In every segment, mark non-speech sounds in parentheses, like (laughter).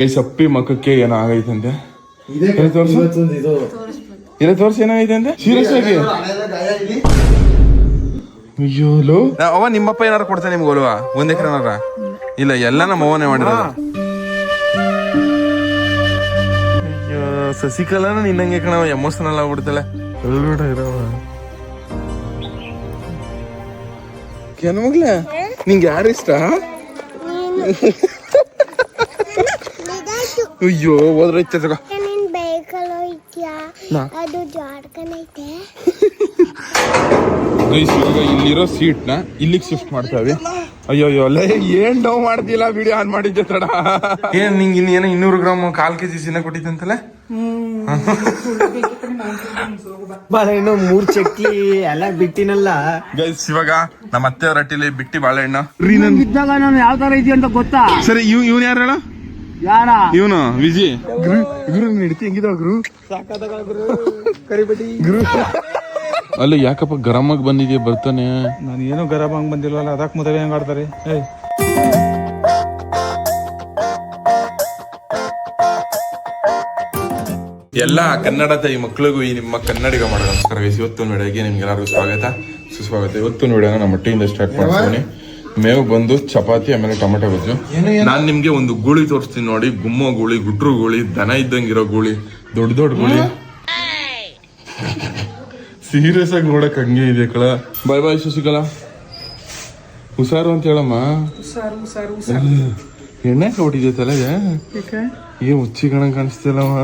ಈ ಸಪ್ಪಿ ಮಕ್ಕಕ್ಕೆ ಏನೋ ಆಗೈತೆ ಇದೇ ತೋರ್ಸು? ಇದು. ಇಲ್ಲ ತೋರ್ಸಿ ಏನಾಗೈತೆ ಅಂತೆ ಸೀರಿಯಸ್ ಆಗಿ? ಹಣೆಲ್ಲ ಅಯ್ಯೋ ಲೋ. ಅವ ನಿಮ್ಮಪ್ಪ ಏನಾರು ಕೊಡ್ತಾನೆ ನಿಮ್ಗೆ ಹೋಲ್ವಾ? ಒಂದ್ ಎಕರೆ ಏನಾರ ಇಲ್ಲ ಎಲ್ಲ ನಮ್ಮ ಅವನೇ ಮಾಡಿರೋದು. ಅಯ್ಯೋ ಸಸಿಕಲಾನ ನಿನ್ನಂಗೆ ಕಣವ ಎಮೋಷನಲ್ ಆಗ್ಬಿಡ್ತಾಳೆ. ಅಳ್ಬೇಡ ಇರವ ಮಗ್ಲ ನಿಂಗೆ ಯಾರು ಇಷ್ಟ ಅಯ್ಯೋ ಹೋದ್ರೈತೆ ತಗೋ. ನೀನ್ ಬೇಕಲ್ಲ ಅದು ಜಾಡ್ಕನೈತೆ ಗೈಸ್ ಇವಾಗ ಇಲ್ಲಿರೋ ಸೀಟ್ನ ಇಲ್ಲಿಗೆ ಶಿಫ್ಟ್ ಮಾಡ್ತಾವೆ ಅಯ್ಯೋ ಅಯ್ಯೋ ಅಲ್ಲೇ ಏನ್ ಡೌ ಮಾಡ್ತಿಲ್ಲ ವಿಡಿಯೋ ಆನ್ ಮಾಡಿದ್ದೆ ತಡ. ಏನ್ ನಿಂಗೆ ಇಲ್ಲಿ ಏನೋ ಇನ್ನೂರು ಗ್ರಾಮ್ ಕಾಲ್ ಕೆಜಿ ಸಿನ ಕೊಟ್ಟಿದ್ದಂತಲ್ಲ ಬಾಳೆಹಣ್ಣು ಮೂರ್ ಚಕ್ಲಿ ಎಲ್ಲ ಬಿಟ್ಟಿನಲ್ಲ. ಗೈಸ್ ಇವಾಗ ನಮ್ಮ ಅತ್ತೆ ಅವ್ರ ಹಟ್ಟಿಲಿ ಬಿಟ್ಟಿ ಬಾಳೆಹಣ್ಣು. ಬಿದ್ದಾಗ ನನ್ ಯಾವ ತರ ಇದೆಯಾ ಅಂತ ಗೊತ್ತಾ? ಸರಿ ಇವ್ ಇವ್ನು ಯಾರು ಹೇಳ? ಯಾರ ಇವನು ವಿಜಿ. ಗುರು ಗುರು ಹಿಡ್ತಿ ಹೆಂಗಿದಾವ ಗುರು? ಗುರು ಅಲ್ಲ ಯಾಕಪ್ಪ ಗರಮ್ ಆಗಿ ಬಂದಿದ್ಯಾ ಬರ್ತಾನೆ? ನಾನು ಏನು ಗರಮ್ ಹಂಗ್ ಬಂದಿಲ್ವಲ್ಲ ಅದಕ್ಕೆ ಮದುವೆ ಹೆಂಗ್ ಆಡ್ತಾರೆ? ಏಯ್. ಎಲ್ಲ ಕನ್ನಡ ತಾಯಿ ಮಕ್ಕಳಿಗೂ ಈ ನಿಮ್ಮ ಕನ್ನಡಿಗ ಮಾಡೋ ನಮಸ್ಕಾರ ಇವತ್ತು ವಿಡಿಯೋಗೆ ನಿಮ್ಗೆಲ್ಲರಿಗೂ ಸ್ವಾಗತ. ಸುಸ್ವಾಗತ. ಇವತ್ತು ವಿಡಿಯೋನ ನಮ್ಮ ಟೀಮ್ ಸ್ಟಾರ್ಟ್ ಮಾಡ್ತೀನಿ. ಮೇವು ಬಂದು ಚಪಾತಿ ಆಮೇಲೆ ಟೊಮೆಟೊ ಗೊಜ್ಜು. ನಾನು ನಿಮ್ಗೆ ಒಂದು ಗೂಳಿ ತೋರಿಸ್ತೀನಿ ನೋಡಿ. ಗುಮ್ಮ ಗೂಳಿ ಗುಟ್ರು ಗೂಳಿ ದನ ಇದ್ದಂಗಿರೋ ಗೂಳಿ ದೊಡ್ಡ ದೊಡ್ಡ ಗೂಳಿ. ಸೀರಿಯಸ್ ಆಗಿ ನೋಡಕ್ ಹಂಗೆ ಇದೆ ಕಳ. ಬಾಯ್ ಬಾಯ್ ಶಶಿಕಲ. ಹುಷಾರು ಅಂತ ಹೇಳಮ್ಮ. ಎಣ್ಣೆ ಹೊಟ್ಟಿದೆ ತಲೆಗೆ ಏ? ಹುಚ್ಚಿ ಕಣ ಕಾಣಿಸ್ತಿಲ್ಲಮ್ಮ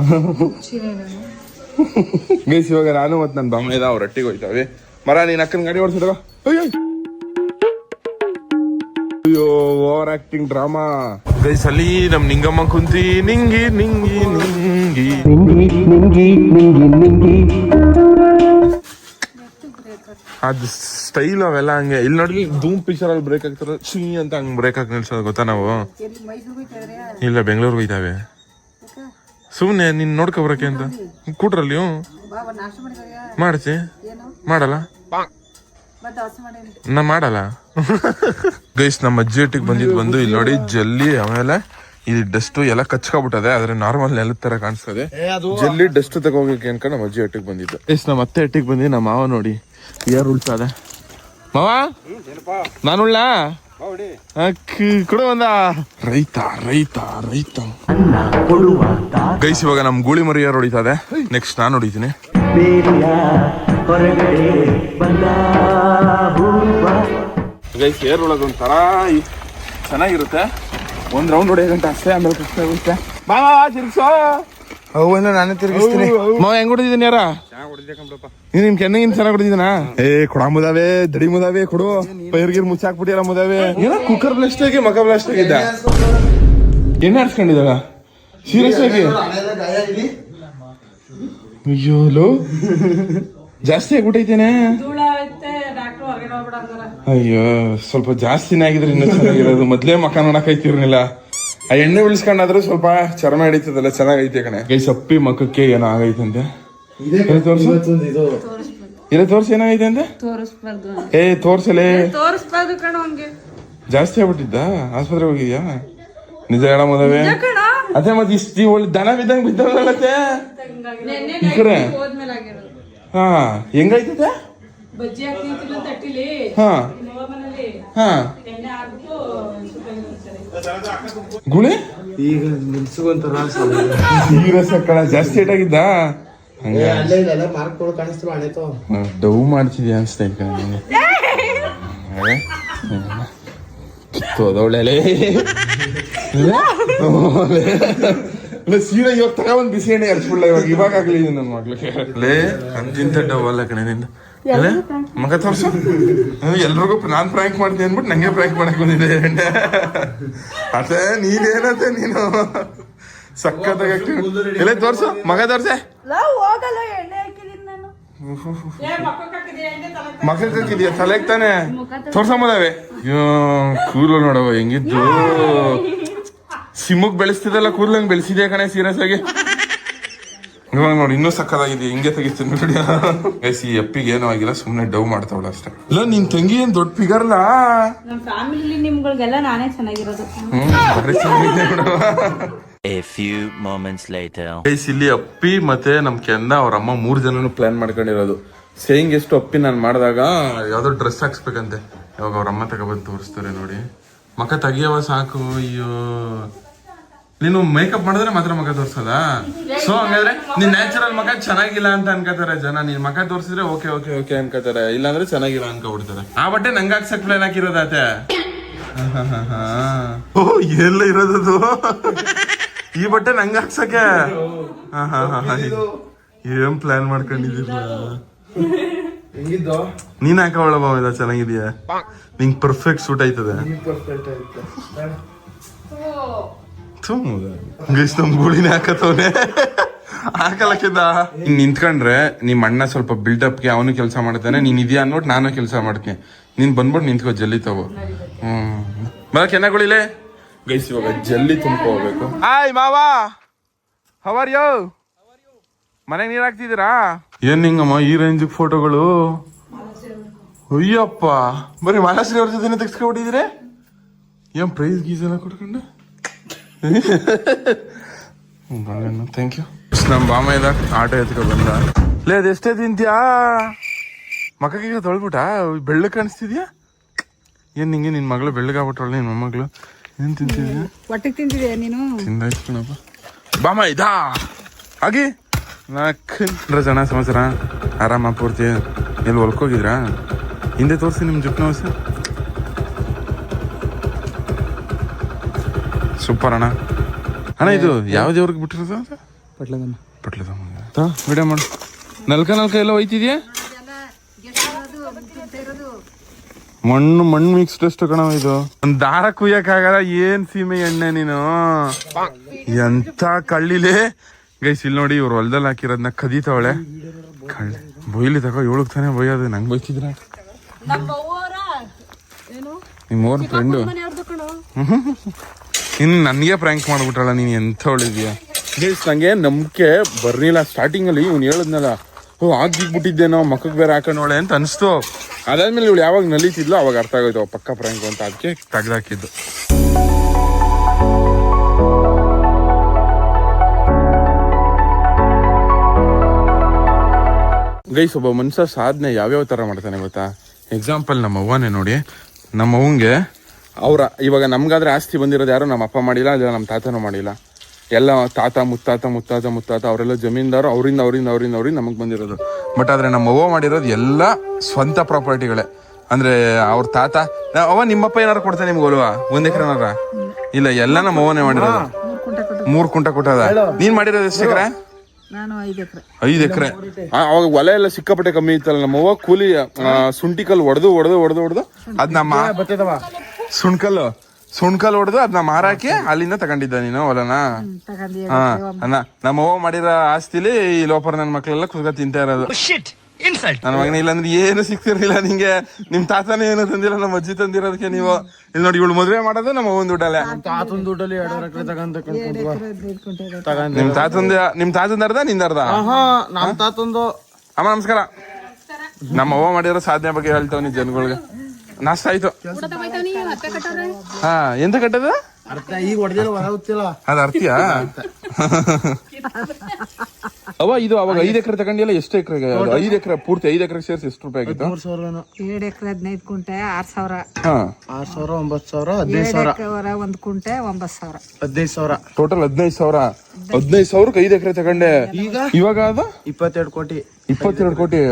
ಗೈಸ್ ಇವಾಗ ನಾನು ಮತ್ತೆ ನನ್ನ ಬಮ್ಮ ಅವ್ರ ರೊಟ್ಟಿಗೆ ಹೋಯ್ತಾವೆ ಮರ ನೀನ್ ಅಕ್ಕನ ಗಾಡಿ ಓಡಿಸಿದ್ರ ಅಯ್ಯೋ. Over acting drama. ಗೈಸ್ ಅಲ್ಲಿ ನಮ್ ನಿಂಗಮ್ಮ ಕುಂತಿ ನಿಂಗಿ ನಿಂಗಿ ನಿಂಗಿ. ಅದು ಸ್ಟೈಲ್ ಅವೆಲ್ಲ ಹಂಗೆ. ಇಲ್ಲಿ ನೋಡಿ ಧೂಮ್ ಪಿಕ್ಚರ್ ಅಲ್ಲಿ ಬ್ರೇಕ್ ಆಗ್ತಾರ ಶೀ ಅಂತ ಹಂಗ್ ಬ್ರೇಕ್ ಹಾಕಿ ನಿಲ್ಸೋದು ಗೊತ್ತಾ ನಾವು? ಇಲ್ಲ ಬೆಂಗಳೂರಿಗೆ ಹೋಯ್ತಾವೆ. ಸುಮ್ಮನೆ ನೀನ್ ನೋಡ್ಕೊ ಬರಕ್ಕೆ ಅಂತ. ಕೂಟ್ರಲ್ಲಿ ಮಾಡ್ತಿ ಮಾಡಲ್ಲ? ನಾ ಮಾಡಲ್ಲ? ಗೈಸ್ ನಮ್ಮ ಅಜ್ಜಿ ಒಟ್ಟಿಗೆ ಬಂದಿದ್ ಬಂದು ಇಲ್ಲಿ ನೋಡಿ ಜಲ್ಲಿ ಆಮೇಲೆ ಈ ಡಸ್ಟ್ ಎಲ್ಲ ಕಚ್ಕೊಬಿಟ್ಟದೆ. ಆದ್ರೆ ನಾರ್ಮಲ್ ನೆಲದ ತರ ಕಾಣಿಸ್ತದೆ. ಜಲ್ಲಿ ಡಸ್ಟ್ ತಗೋಬೇಕು ಅನ್ಕೊಂಡು ನಮ್ಮ ಅಜ್ಜಿ ಒಟ್ಟಿಗೆ ಬಂದಿದ್ದು. ಗೈಸ್ ನಮ್ಮ ಅತ್ತೆ ಒಟ್ಟಿಗೆ ಬಂದಿ ನಮ್ಮ ಮಾವ ನೋಡಿ. ಯಾರು ಉಳ್ತದೆ ಮಾವ? ನಾನು ಉಳ್ಳ ಕೊಡು ಒಂದ. ರೈತ ರೈತ ರೈತ. ಗೈಸ್ ಇವಾಗ ನಮ್ ಗೂಳಿ ಮರಿ ಯಾರು ಹೊಡಿತದೆ. ನೆಕ್ಸ್ಟ್ ನಾನು ಹೊಡಿತೀನಿ. ಗೈಸ್ ಏರ್ ಒಳಗೆ ಒಂಥರ ಈ- ಚೆನ್ನಾಗಿರುತ್ತೆ. ಒಂದು ರೌಂಡ್ ಹೊಡೆಯ ಗಂಟೆ ಅಷ್ಟೇ ಆಮೇಲೆ ಕಷ್ಟ ಆಗುತ್ತೆ ಬಾ ತಿರ್ಗ್ಸೋ ಅವನ್ನು ನಾನೇ ತಿರುಗಿಸ್ತೀನಿ. ಮಾವ ಹೆಂಗ್ ಹೊಡೆದಿದ್ದೀನಿ ಯಾರ? ನೀನ್ ನಿಮ್ ಕೆನ್ನಗಿನ್ ಚೆನ್ನಾಗಿ ಹೊಡೆದಿದ್ದೀನಾ? ಏ ಕೊಡ ಮುದಾವೆ ದಡಿ ಮುದಾವೆ ಕೊಡು. ಪೈರ್ಗಿರ್ ಮುಚ್ಚಾಕ್ಬಿಟ್ಟಿಲ್ಲ ಮುದಾವೆ. ಏನೋ ಕುಕ್ಕರ್ ಬ್ಲಾಸ್ಟ್ ಆಗಿ ಮಗ ಬ್ಲಾಸ್ಟ್ ಆಗಿದ್ದ ಎಣ್ಣೆ ಹರ್ಸ್ಕೊಂಡಿದ್ದಾಳ ಸೀರಿಯಸ್ ಆಗಿ? ಹಣೆಲ್ಲ ಜಾಸ್ತಿ ಆಗ್ಬಿಟ್ಟೈತೇನೆ? ಅಯ್ಯೋ ಸ್ವಲ್ಪ ಜಾಸ್ತಿನೇ ಆಗಿದ್ರೆ ಇನ್ನೂ ಚೆನ್ನಾಗಿರೋದು. ಮೊದ್ಲೇ ಮಕ್ಕ ನೋಡಕ್ ಐತಿರ್ನಿಲ್ಲ ಆ ಎಣ್ಣೆ ಉಳಿಸ್ಕೊಂಡಾದ್ರೂ ಸ್ವಲ್ಪ ಚರ್ಮ ಹಿಡಿತದಲ್ಲ ಚೆನ್ನಾಗೈತೆ ಕಣೆ. ಕೈ ಸಪ್ಪಿ ಮಕ್ಕಕ್ಕೆ ಏನೋ ಆಗೈತಂತೆ ತೋರ್ಸು? ಇದು. ಇಲ್ಲ ತೋರ್ಸಿ ಏನಾಗೈತೆ ಅಂತೆ ತೋರಿಸ್ಬಾರ್ದು ಏ ತೋರ್ಸಲೇ. ಜಾಸ್ತಿ ಆಗ್ಬಿಟ್ಟಿದ್ದ? ಆಸ್ಪತ್ರೆ ಹೋಗಿದ್ಯಾ? ನಿಜ ಹೇಳ ಮದವೆ ಅದೇ ಮತ್ತೆ ಇಷ್ಟು ಒಳ್ಳೆ ದನ ಬಿದ್ದಂಗೆ ಬಿದ್ದಲ್ಲತ್ತೆ ನೆನ್ನೆ ಈ ಕಡೆ. ಹಾ ಹೆಂಗೈತದೆ ಬಜ್ಜಿ ಹಾಕ್ತಿಲ್ಲ ತಟ್ಟಿಲಿ ಹಾ. ನಮ್ಮ ಮನೇಲಿ ಹಾ. ಎಣ್ಣೆ ಹಾಕ್ಬಿಟ್ಟು ಸುತ್ತ ಗುಳಿ ಈಗ ನಿಲ್ಸುವಂತರ ಸೀರಿಯಸ್ ಕಣ ಜಾಸ್ತಿ ಏಟಾಗಿದ್ದ ಹಂಗ. ಅಲ್ಲೇ ಇಲ್ಲ ಮಾರ್ಕ್ಗಳು ಕಾಣಿಸ್ತು ಹಣೆತು ಡವ್ ಮಾಡ್ತಿದ್ಯಾ ಅನ್ಸ್ತಾ ಕಣ. (laughs) ಕಿತ್ತೋದವಳೆ ಸೀರೆ ಇವಾಗ ತಗೊಂಡ್ ಬಿಸಿ ಎಣ್ಣೆ ಹರ್ಸ್ಬಿಡ್ಲ ಇವಾಗ ಇವಾಗ ಆಗ್ಲಿ ನನ್ನ ಮಗ್ಳಿಗೆ ಲೇ ಅಂತಿಂತ ಡಬಲ್ ಕಣೆ ನಿಂದು. ಅಲ್ಲೇ ಮಗ ತೋರ್ಸು. ಎಲ್ರಿಗೂ ನಾನು ಪ್ರಾಂಕ್ ಮಾಡ್ತೀನಿ ಅಂದ್ಬಿಟ್ಟು ನಂಗೆ ಪ್ರಾಂಕ್ ಮಾಡಕ್ ಬಂದಿದೆ. ಎಣ್ಣೆ ಅದೇ ನೀನೇನತ್ತೆ ನೀನು? ಸಕ್ಕತ್ತಾಗ ಎಲ್ಲ ತೋರ್ಸು ಮಗ ತೋರ್ಸೆ. ಮಗ ಹಾಕಿದ್ಯಾ ತಲೆಗ್ ತಾನೆ? ತೋರ್ಸಮ್ಮದವೆ ಅಯ್ಯೋ ಕೂದಲು ನೋಡವ ಹೆಂಗಿದ್ದು? ಸಿಮ್ಮಗ್ ಬೆಳೆಸ್ತಿದಲ್ಲ ಕೂದ್ಲಂಗ್ ಬೆಳೆಸಿದೆ ಕಣೆ ಸೀರಿಯಸ್ ಆಗಿ ಇವಾಗ ನೋಡಿ ಇನ್ನೂ ಸಕ್ಕದಾಗಿದೆ ಹಿಂಗೆ ತೆಗಿತೀನಿ ನೋಡಿ ಗೈಸ್ ಈ ಅಪ್ಪಿಗೆ ಏನೂ ಆಗಿಲ್ಲ ಸುಮ್ಮನೆ ಡವ್ ಮಾಡ್ತಾವಳ ಅಷ್ಟೇ. ಇಲ್ಲ ನಿನ್ ತಂಗಿ ಏನ್ ದೊಡ್ಡ ಫಿಗರ್ಲ? ನಮ್ಮ ಫ್ಯಾಮಿಲಿ ನಿಮ್ಗಳಿಗೆಲ್ಲ ನಾನೇ ಚೆನ್ನಾಗಿರೋದು. A few moments later. Guys ಇಲ್ಲಿ ಅಪ್ಪಿ ಮತ್ತೆ ನಮ್ ಕೆಂದ ಅವ್ರ ಅಮ್ಮ ಮೂರ್ ಜನನು ಪ್ಲಾನ್ ಮಾಡ್ಕೊಂಡಿರೋದು. ಸೇಯಿಂಗ್ ಎಷ್ಟು ಅಪ್ಪಿ ನಾನು ಮಾಡಿದಾಗ ಯಾವ್ದೋ ಡ್ರೆಸ್ ಹಾಕ್ಸ್ಬೇಕಂತೆ. ಇವಾಗ ಅವ್ರ ಅಮ್ಮ ತಗೊಬಂದು ತೋರಿಸ್ತಾರೆ ನೋಡಿ. ಮಕ್ಕ ತೆಗಿಯವ ಸಾಕು ಅಯ್ಯೋ. ನೀನು ಮೇಕಪ್ ಮಾಡಿದ್ರೆ ಮಾತ್ರ ಮಗ ತೋರ್ಸೋದಾ? ಸೊ ಹಂಗಾದ್ರೆ ನಿನ್ ನ್ಯಾಚುರಲ್ ಮಗ ಚೆನ್ನಾಗಿಲ್ಲ ಅಂತ ಅನ್ಕೋತಾರೆ ಜನ. ನೀನ್ ಮಗ ತೋರಿಸಿದ್ರೆ ಓಕೆ ಓಕೆ ಓಕೆ ಅನ್ಕೋತಾರೆ. ಇಲ್ಲಾಂದ್ರೆ ಚೆನ್ನಾಗಿಲ್ಲ ಅನ್ಕೊಬಿಡ್ತಾರೆ. ಆ ಬಟ್ಟೆ ನಂಗೆ ಹಾಕ್ಸಕ್ ಪ್ಲಾನ್ ಹಾಕಿರೋದಾತೆ (laughs) ಓ ಎಲ್ಲ ಇರೋದದು? ಈ ಬಟ್ಟೆ ನಂಗೆ ಹಾಕ್ಸಕ್ಕೆ? ಹಾ, ಹಾ, ಹಾ, ಹಾ. ಏನ್ ಪ್ಲಾನ್ ಮಾಡ್ಕೊಂಡಿದ್ದೀರ? ಹೆಂಗಿದ್ದು ನೀನ್ ಹಾಕೋಳ ಬಾವಿದ ನಿಂಗೆ ನಿಂಗ್ ಪರ್ಫೆಕ್ಟ್ ಸೂಟ್ ಆಯ್ತದೆ. ಪರ್ಫೆಕ್ಟ್ ಆಯ್ತು. ಗೈಸ್ ನಮ್ ಗುಳಿನ ಹಾಕತವನೆ ಹಾಕಲಕ್ಕಿಂದ ನಿಂತ್ಕೊಂಡ್ರೆ ನಿಮ್ ಅಣ್ಣ ಸ್ವಲ್ಪ ಬಿಲ್ಡಪ್ಗೆ ಅವನು ಕೆಲಸ ಮಾಡ್ತಾನೆ ನೀನ್ ಇದೆಯಾ ಅನ್ಬಿಟ್ಟು ನಾನು ಕೆಲಸ ಮಾಡ್ತೀನಿ. ನೀನ್ ಬಂದ್ಬಿಟ್ಟು ನಿಂತ್ಕೋ ಜಲ್ಲಿ ತಗೋ. ಹ್ಮ್. ಬರಕ್ ಏನಾಗಳಿಲೆ ಗೈಸ್ ಇವಾಗ ಜಲ್ಲಿ ತುಂಬ್ಕೊ ಹೋಗ್ಬೇಕು. ಹಾಯ್ ಮಾವಾ. ಹವರ್ ಯೋ ಮನೆಗೆ ನೀರ್ ಹಾಕ್ತಿದ್ದೀರಾ? ಏನ್ ಹಿಂಗಮ್ಮ ಈ ರೇಂಜ್ ಫೋಟೋಗಳು ಅಯ್ಯಪ್ಪ. ಬರೀ ಮಾಲಾಶ್ರೀ ಅವ್ರ ಜೊತೆ ತೆಗ್ಸ್ಕೊಬಿಟ್ಟಿದ್ದೀರಿ ಏನ್ ಪ್ರೈಸ್ ಗೀಸ್ ಎಲ್ಲ ಕೊಡ್ಕೊಂಡು ಥ್ಯಾಂಕ್ ಯು ನಮ್ಮ ಬಾಮ ಇದ ಆಟೋ ಎತ್ಕೊ ಬಂದ. ಲೇ ಅದು ಎಷ್ಟೇ ತಿಂತ್ಯಾ? ಮಕ್ಕಳಿಗೆ ತೊಳ್ಬಿಟ್ಟ ಬೆಳ್ಳಗ್ ಕಾಣಿಸ್ತಿದ್ಯಾ? ಏನ್ ನಿಂಗೆ ನಿನ್ ಮಗಳು ಬೆಳ್ಳಗಾಗ್ಬಿಟ್ರಲ್ಲ ನಿನ್ ಮೊಮ್ಮಗಳು? ಏನ್ ತಿಂತಿದ್ಯಾ? ಹೊಟ್ಟೆಗೆ ತಿಂತಿದ್ಯಾ ನೀನು? ತಿಂದಾಯ್ತು ಕಣಪ್ಪ. ಬಾಮ ಇದಾ? ಹಾಗೆ ನಾಲ್ಕು ಜನ ಸಮಾಚಾರ. ಆರಾಮ ಪೂರ್ತಿ. ಎಲ್ಲಿ ಹೊಲ್ಕೋಗಿದ್ರಾ? ಹಿಂದೆ ತೋರಿಸಿ ನಿಮ್ಮ ಜುಪ್ನ ಹೊಸ ಸೂಪರ್ ಅಣ್ಣ. ಅಣ್ಣ ಇದು ಯಾವ ದೇವ್ರಿಗೆ ಬಿಟ್ಟಿರೋದು ಅದು? ಪಟ್ಲದಮ್ಮ ಪಟ್ಲದ ವಿಡಿಯೋ ಮಾಡು. ನಲ್ಕ ನಲ್ಕ ಎಲ್ಲ ಹೋಯ್ತಿದ್ಯಾ? ಮಣ್ಣು ಮಣ್ಣು ಮಿಕ್ಸ್ ಟೆಸ್ಟ್ ಕಣ ಇದು. ಒಂದ್ ದಾರ ಕುಯ್ಯಕ್ಕಾಗಲ್ಲ ಏನ್ ಸೀಮೆ ಎಣ್ಣೆ ನೀನು? ಎಂತ ಕಳ್ಳಿಲೆ. ಗೈಸ್ ಇಲ್ಲಿ ನೋಡಿ ಇವ್ರು ಹೊಲ್ದಲ್ಲಿ ಹಾಕಿರೋದನ್ನ ಕದೀತಾವಳೆ. ಕಳ್ಳಿ ಬೊಯ್ಲಿ ತಗೋ ಏಳಕ್ ತಾನೇ ಬೊಯ್ಯೋದು. ನಂಗೆ ಬೈತಿದ್ರ? ನಮ್ಮ ಅವ್ವರ ಏನು? ನಿಮ್ಮ ಓನ್ ಫ್ರೆಂಡು ಕಣೋ? ಇನ್ನು ನನಗೆ ಪ್ರ್ಯಾಂಕ್ ಮಾಡಿಬಿಟ್ರಲ್ಲ, ನೀನು ಎಂಥ ಹೇಳಿದ್ಯಾ ಪ್ಲೀಸ್ ನನಗೆ ನಂಬಿಕೆ ಬರಲಿಲ್ಲ. ಸ್ಟಾರ್ಟಿಂಗಲ್ಲಿ ಇವ್ನು ಹೇಳಿದ್ನಲ್ಲ, ಓ ಆಗಿಬಿಟ್ಟಿದ್ದೇನೋ ಮಕ್ಕಕ್ಕೆ ಬೇರೆ ಹಾಕೊಂಡೋಳೆ ಅಂತ ಅನಿಸ್ತು. ಅದಾದ್ಮೇಲೆ ಇವಳು ಯಾವಾಗ ನಲೀತಿದ್ಲೋ ಅವಾಗ ಅರ್ಥ ಆಗೋಯ್ತು ಪಕ್ಕಾ ಪ್ರ್ಯಾಂಕ್ ಅಂತ. ಅದಕ್ಕೆ ತೆಗೆದಾಕಿದ್ದು. ಗೈಸ್ ಒಬ್ಬ ಮನುಷ್ಯ ಸಾಧನೆ ಯಾವ್ಯಾವ ಥರ ಮಾಡ್ತಾನೆ ಗೊತ್ತಾ? ಎಕ್ಸಾಂಪಲ್ ನಮ್ಮ ಅವ್ವನೇ ನೋಡಿ. ನಮ್ಮ ಅವ್ವಂಗೆ ಅವ್ರ ಇವಾಗ ನಮ್ಗಾದ್ರೆ ಆಸ್ತಿ ಬಂದಿರೋದು ಯಾರು? ನಮ್ಮ ಅಪ್ಪ ಮಾಡಿಲ್ಲ ಇಲ್ಲ ನಮ್ಮ ತಾತನೂ ಮಾಡಿಲ್ಲ. ಎಲ್ಲ ತಾತ ಮುತ್ತಾತ ಮುತ್ತಾತ ಮುತ್ತಾತ ಅವರೆಲ್ಲ ಜಮೀನ್ದಾರು ಅವರಿಂದ ಅವರಿಂದ ಅವರಿಂದ ಅವ್ರಿಂದ ನಮಗೆ ಬಂದಿರೋದು. ಬಟ್ ಆದ್ರೆ ನಮ್ಮ ಅವ್ವ ಮಾಡಿರೋದು ಎಲ್ಲ ಸ್ವಂತ ಪ್ರಾಪರ್ಟಿಗಳೇ. ಅಂದ್ರೆ ಅವ್ರ ತಾತ ಅವ ಅವ್ವ ನಿಮ್ಮಪ್ಪ ಏನಾರು ಕೊಡ್ತಾನೆ ನಿಮ್ಗೆ ಒಲ್ವಾ ಒಂದ್ ಎಕರೆ ಏನಾರ ಇಲ್ಲ ಎಲ್ಲ ನಮ್ಮ ಅವನೇ ಮಾಡಿರೋದು. ಮೂರ್ ಕುಂಟ ಕೊಟ್ಟದ? ನೀನ್ ಮಾಡಿರೋದು ಎಷ್ಟು ಎಕರೆ? ನಾನು ಐದು ಎಕರೆ. ಅವಾಗ ಹೊಲ ಎಲ್ಲ ಸಿಕ್ಕಾಪಟ್ಟೆ ಕಮ್ಮಿ ಇತ್ತಲ್ಲ ನಮ್ಮವ್ವ ಕೂಲಿ ಸುಂಟಿಕಲ್ ಹೊಡೆದು ಹೊಡೆದು ಹೊಡೆದು ಹೊಡೆದು ಅದ್ ನಮ್ಮ ಸುಣ್ಕಲ್ಲು. ಸುಣ್ಕಲ್ ಹೊಡೆದು ಅದನ್ನ ಮಾರಾಕಿ ಅಲ್ಲಿಂದ ತಗೊಂಡಿದ್ದ ನೀನು ಹೊಲನ? ಹಾ. ಅನ್ನ ನಮ್ಮವ್ವ ಮಾಡಿರೋ ಆಸ್ತಿಲಿ ಈ ಲೋಪರ್ ನನ್ನ ಮಕ್ಳೆಲ್ಲ ಕುಸ್ಕ ತಿಂತಾ ಇರೋದು. ನನ್ನ ಮಗನ ಇಲ್ಲಾಂದ್ರೆ ಏನು ಸಿಕ್ತಿರ್ಲಿಲ್ಲ ನಿಂಗೆ. ನಿಮ್ ತಾತನೇ ಏನು ತಂದಿಲ್ಲ ನಮ್ಮ ಅಜ್ಜಿ ತಂದಿರೋದಕ್ಕೆ ನೀವು. ಇಲ್ಲಿ ನೋಡಿ ಇವಳು ಮದ್ವೆ ಮಾಡೋದು ನಮ್ಮ ಅವ್ವನ್ ದುಡ್ಡಲ್ಲೇ. ತಾತನ ದುಡ್ಡಲ್ಲಿ ಎರಡೂವರೆ ಎಕರೆ ತಗೊಂತ ನಿಮ್ ತಾತಂದ ನಿಮ್ ತಾತಂದ ಅರ್ಧ ನಿಂದ ಅರ್ಧ? ಹಾ ನಮ್ ತಾತಂದು. ಅಮ್ಮ ನಮಸ್ಕಾರ. ನಮ್ಮ ಅವ್ವ ಮಾಡಿರೋ ಸಾಧನೆ ಬಗ್ಗೆ ಹೇಳ್ತಾವ ಜನಗಳಿಗೆ. ನಾಷ್ಟ ಆಯ್ತು. ಹಾ ಎಂತ ಕಟ್ಟದ? ಅರ್ಥ ಈಗ ಅದ ಅರ್ತಿಯಾ? ಅವ ಇದು ಅವಾಗ ಐದ್ ಎಕರೆ ತಗೊಂಡಿಲ್ಲ ಎಷ್ಟು ಎಕರೆಗೆ ಐದ್ ಎಕರೆ ಪೂರ್ತಿ ಐದ್ ಎಕರೆ ಸೇರಿಸಿ ಎಷ್ಟು ರೂಪಾಯಿ ಆಗಿತ್ತು? ಮೂರ್ ಸಾವಿರ ಎರಡು ಎಕರೆ ಹದಿನೈದು ಕುಂಟೆ ಆರು ಸಾವಿರ. ಆರು ಸಾವಿರ ಒಂಬತ್ತು ಸಾವಿರ ಹದಿನೈದು ಸಾವಿರ. ಎಕರೆ ಒಂದು ಕುಂಟೆ ಒಂಬತ್ತು ಸಾವಿರ. ಹದಿನೈದು ಸಾವಿರ. ಟೋಟಲ್ ಹದಿನೈದು ಸಾವಿರ. ಹದಿನೈದು ಸಾವಿರಕ್ಕೆ ಐದ್ ಎಕರೆ ತಗೊಂಡೆ. ಈಗ? ಇವಾಗ ಅದು? ಇಪ್ಪತ್ತೆರಡು ಕೋಟಿ. ಇಪ್ಪತ್ತೆರಡು ಕೋಟಿ.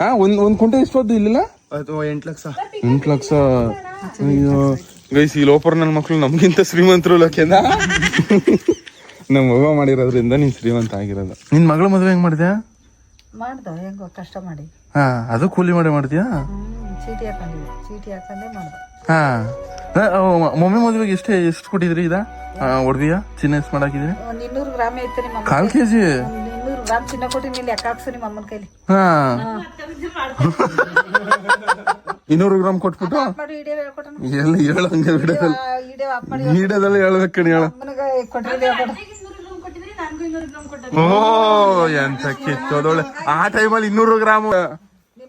ಹಾ ಒಂದ್ ಒಂದ್ ಕುಂಟೆ ಎಷ್ಟೊದ್ದು ಇಲ್ಲಿಲ್ಲ? ಅಥವಾ ಎಂಟು ಲಕ್ಷ. ಎಂಟು ಲಕ್ಷ. ಅಯ್ಯೋ. ಗೈಸ್ ಈ ಲೋಪರ್ ನನ್ನ ಮಕ್ಕಳು ನಮ್ಗಿಂತ ಶ್ರೀಮಂತರು ಲಕ್ಷ ನಮ್ಮ ಮಗ ಮಾಡಿರೋದ್ರಿಂದ ನೀನ್ ಶ್ರೀಮಂತ ಆಗಿರೋದು. ನಿನ್ ಮಗಳ ಮದುವೆ ಹೆಂಗ್ ಮಾಡಿದ್ಯಾ? ಮಾಡ್ದ ಹೆಂಗೋ ಕಷ್ಟ ಮಾಡಿ. ಹಾ ಅದು ಕೂಲಿ ಮಾಡಿ ಮಾಡ್ತೀಯಾ? ಚೀಟಿ ಹಾಕೊಂಡಿದ್ವಿ ಚೀಟಿ ಹಾಕೊಂಡೇ ಮಾಡ್ದ. ಹಾ. ಮಮ್ಮಿ ಮದುವೆಗೆ ಎಷ್ಟು ಎಷ್ಟು ಕೊಟ್ಟಿದ್ರಿ ಇದ? ಹೊಡ್ದಿಯಾ ಚಿನ್ನ ಎಷ್ಟು ಮಾಡಾಕಿದ್ರಿ? ಒಂದು ಇನ್ನೂರು ಗ್ರಾಮ್ ಐತೆ ನಿಮ್ಮ ಅಮ್ಮ ಕಾಲ್ ಕೆ ಗ್ರಾಮ್ ಚಿನ್ನ ಕೊಟ್ಟಿನಿ ಇಲ್ಲಿ ಲೆಕ್ಕ ಹಾಕ್ಸು ನಿಮ್ಮ ಅಮ್ಮನ ಕೈಲಿ? ಹಾ. ಇನ್ನೂರು ಗ್ರಾಮ್ ಕೊಟ್ಬಿಟ್ಟು? ಮಾಡಿ ಇಡೇ ಎಲ್ಲ ಹೇಳು ಹಂಗೆ ವಿಡಿಯೋದಲ್ಲಿ ಇಡೇ ಆಫ್ ಮಾಡಿ ವಿಡಿಯೋದಲ್ಲಿ ಹೇಳ್ಬೇಕು ಕಣಿ ಹೇಳ. ಅಮ್ಮನಿಗೆ ಕೊಟ್ಟಿದ್ದೆ ಹೇಳ್ಕೊಟ್ಟು ನನ್ಗೂ ಇನ್ನೂರು ಗ್ರಾಮ್ ಕೊಟ್ಟ. ಓ ಎಂತ ಕಿತ್ತೋದೊಳ್ಳೆ. ಆ ಟೈಮಲ್ಲಿ ಇನ್ನೂರು ಗ್ರಾಮ್.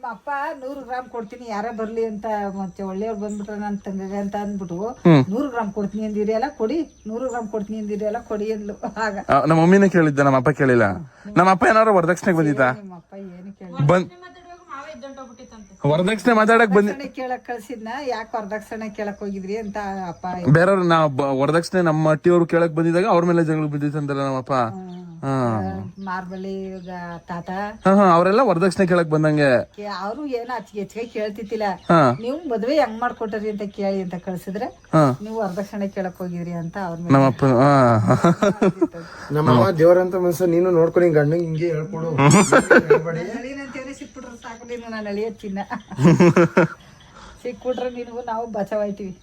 ಅಪ್ಪ ನೂರು ಗ್ರಾಮ್ ಕೊಡ್ತೀನಿ ಯಾರ ಬರ್ಲಿ ಅಂತ ಮತ್ತೆ ಒಳ್ಳೆಯವ್ರು ಬಂದ್ಬಿಟ್ರ ನನ್ನ ತಂಗಿಗೆ ಅಂತ ಅಂದ್ಬಿಟ್ಟು ನೂರು ಗ್ರಾಮ್ ಕೊಡ್ತೀನಿ ಅಂದಿರಿ ಅಲ್ಲ ಕೊಡಿ ನೂರು ಗ್ರಾಮ್ ಕೊಡ್ತೀನಿ ಅಂದಿರಿ ಅಲ್ಲ ಕೊಡಿ ಅಂದ್ಲು. ಆಗ ನಮ್ಮ ಮಮ್ಮಿನೇ ಕೇಳಿದ್ದ ನಮ್ಮ ಅಪ್ಪ ಕೇಳಿಲ್ಲ. ನಮ್ಮ ಅಪ್ಪ ಏನಾರು ವರದಕ್ಷಿಣೆಗೆ ಬಂದಿದ್ದ? ನಿಮ್ಮ ಅಪ್ಪ ಏನು ಕೇಳಿ ಬಂದ್ ವರದಕ್ಷಿಣೆ ಮಾತಾಡಕ್ ಬಂದಿ ಕೇಳಕ್ ಕಳ್ಸಿದ್ನ ಯಾಕೆ ವರದಕ್ಷಿಣೆ ಕೇಳಕ್ ಹೋಗಿದ್ರಿ ಅಂತ ಅಪ್ಪ ಬೇರೆಯವ್ರು ನಾ ಬ- ವರದಕ್ಷಿಣೆ ನಮ್ಮ ಅಟ್ಟಿಯವ್ರು ಕೇಳಕ್ ಬಂದಿದಾಗ ಅವ್ರ ಮೇಲೆ ಜಗಳ ಬಿದ್ದಿತ್ತಂತಲ್ಲ ನಮ್ಮಪ್ಪ. ಹಾ ಮಾರ್ಬಳಿ ತಾತ. ಹಾ ಹಾ ಅವರೆಲ್ಲ ವರದಕ್ಷಿಣೆ ಕೇಳಕ್ ಬಂದಂಗೆ. ಅವರು ಏನ ಹೆಚ್ಚಿಗೆ ಹೆಚ್ಚಿಗೆ ಕೇಳ್ತಿತ್ತಿಲ್ಲ ಹಾ. ನೀವು ಮದ್ವೆ ಹೆಂಗ್ ಮಾಡ್ಕೊಟ್ರಿ ಅಂತ ಕೇಳಿ ಅಂತ ಕಳ್ಸಿದ್ರೆ ಹಾ. ನೀವು ವರದಕ್ಷಿಣೆ ಕೇಳಕ್ ಹೋಗಿದ್ರಿ ಅಂತ ಅವ್ರ ಮೇಲೆ ನಮ್ಮಪ್ಪ ಹಾ. ನಮ್ಮಮ್ಮ ದೇವ್ರಂತ ಮನ್ಸ ನೀನು ನೋಡ್ಕೊಂಡು ಹಿಂಗ್ ಗಂಡಂಗ್ ಹಿಂಗೆ ಹೇಳ್ಕೊಡು. ಸಾಕು ನೀನು ಅಳಿಯ ಚಿನ್ನ. ಸಿಕ್ಬಿಟ್ರೆ ನಿನಗೂ ನಾವು ಬಚಾವಾಯ್ತೀವಿ.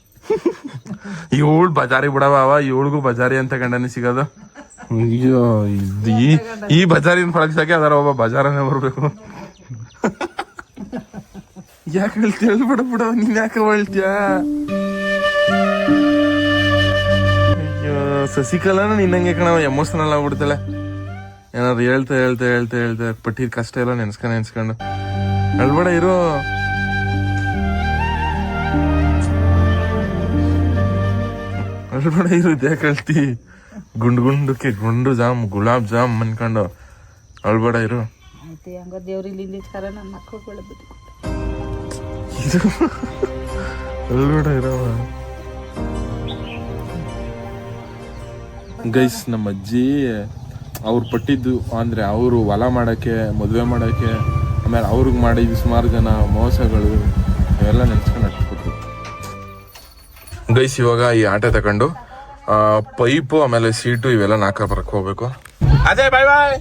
ಇವಳು ಬಜಾರಿ ಬಿಡವ ಅವ ಇವಳಿಗೂ ಬಜಾರಿ ಅಂತ ಗಂಡನೇ ಸಿಗೋದು. ಅಯ್ಯೋ ಈ ಈ ಬಜಾರಿನ ಫಳಕ್ಸಾಕೆ ಅದರ ಒಬ್ಬ ಬಜಾರನೇ ಬರ್ಬೇಕು. ಯಾಕೆ ಹೇಳ್ತೀಯ ಬಿಡ ಬಿಡ, ನೀನ್ ಯಾಕೆ ಹೇಳ್ತೀಯ? ಅಯ್ಯೋ ನಿನ್ನಂಗೆ ಕಣವ ಎಮೋಷನಲ್ ಆಗ್ಬಿಡ್ತಾಳೆ ಏನಾದ್ರು ಹೇಳ್ತಾ ಹೇಳ್ತಾ ಹೇಳ್ತಾ ಹೇಳ್ತಾ ಪಟ್ಟಿದ ಕಷ್ಟ ಎಲ್ಲ ನೆನ್ಸ್ಕೊಂಡು ನೆನ್ಸ್ಕೊಂಡು. ಹೇಳ್ಬೇಡ ಇರು. ಅಳ್ಬೇಡ ಇರು ಯಾಕೆ ಹೇಳ್ತಿ? ಗುಂಡು ಗುಂಡಕ್ಕೆ ಗುಂಡು ಜಾಮ್ ಗುಲಾಬ್ ಜಾಮ್ ಅನ್ಕೊಂಡು ಅಳ್ಬೇಡ ಇರು. ಅಳ್ಬೇಡ ಇರೋ. ಗೈಸ್ ನಮ್ಮ ಅಜ್ಜಿ ಅವ್ರು ಪಟ್ಟಿದ್ದು ಅಂದ್ರೆ ಅವರು ಹೊಲ ಮಾಡಕ್ಕೆ ಮದುವೆ ಮಾಡಕ್ಕೆ ಆಮೇಲೆ ಅವ್ರಿಗೆ ಮಾಡಿದ ಸುಮಾರು ಜನ ಮೋಸಗಳು ಇವೆಲ್ಲ ನೆನ್ಸ್ಕೊಂಡು ಹಚ್ಕೊಟ್ರು ಗೈಸ್ ಇವಾಗ ಈ ಆಟ ತಗೊಂಡು ಪೈಪು ಆಮೇಲೆ ಸೀಟು ಇವೆಲ್ಲ ನಾಕ ಬರಕ್ ಹೋಗ್ಬೇಕು. ಅದೇ ಬಾಯ್ ಬಾಯ್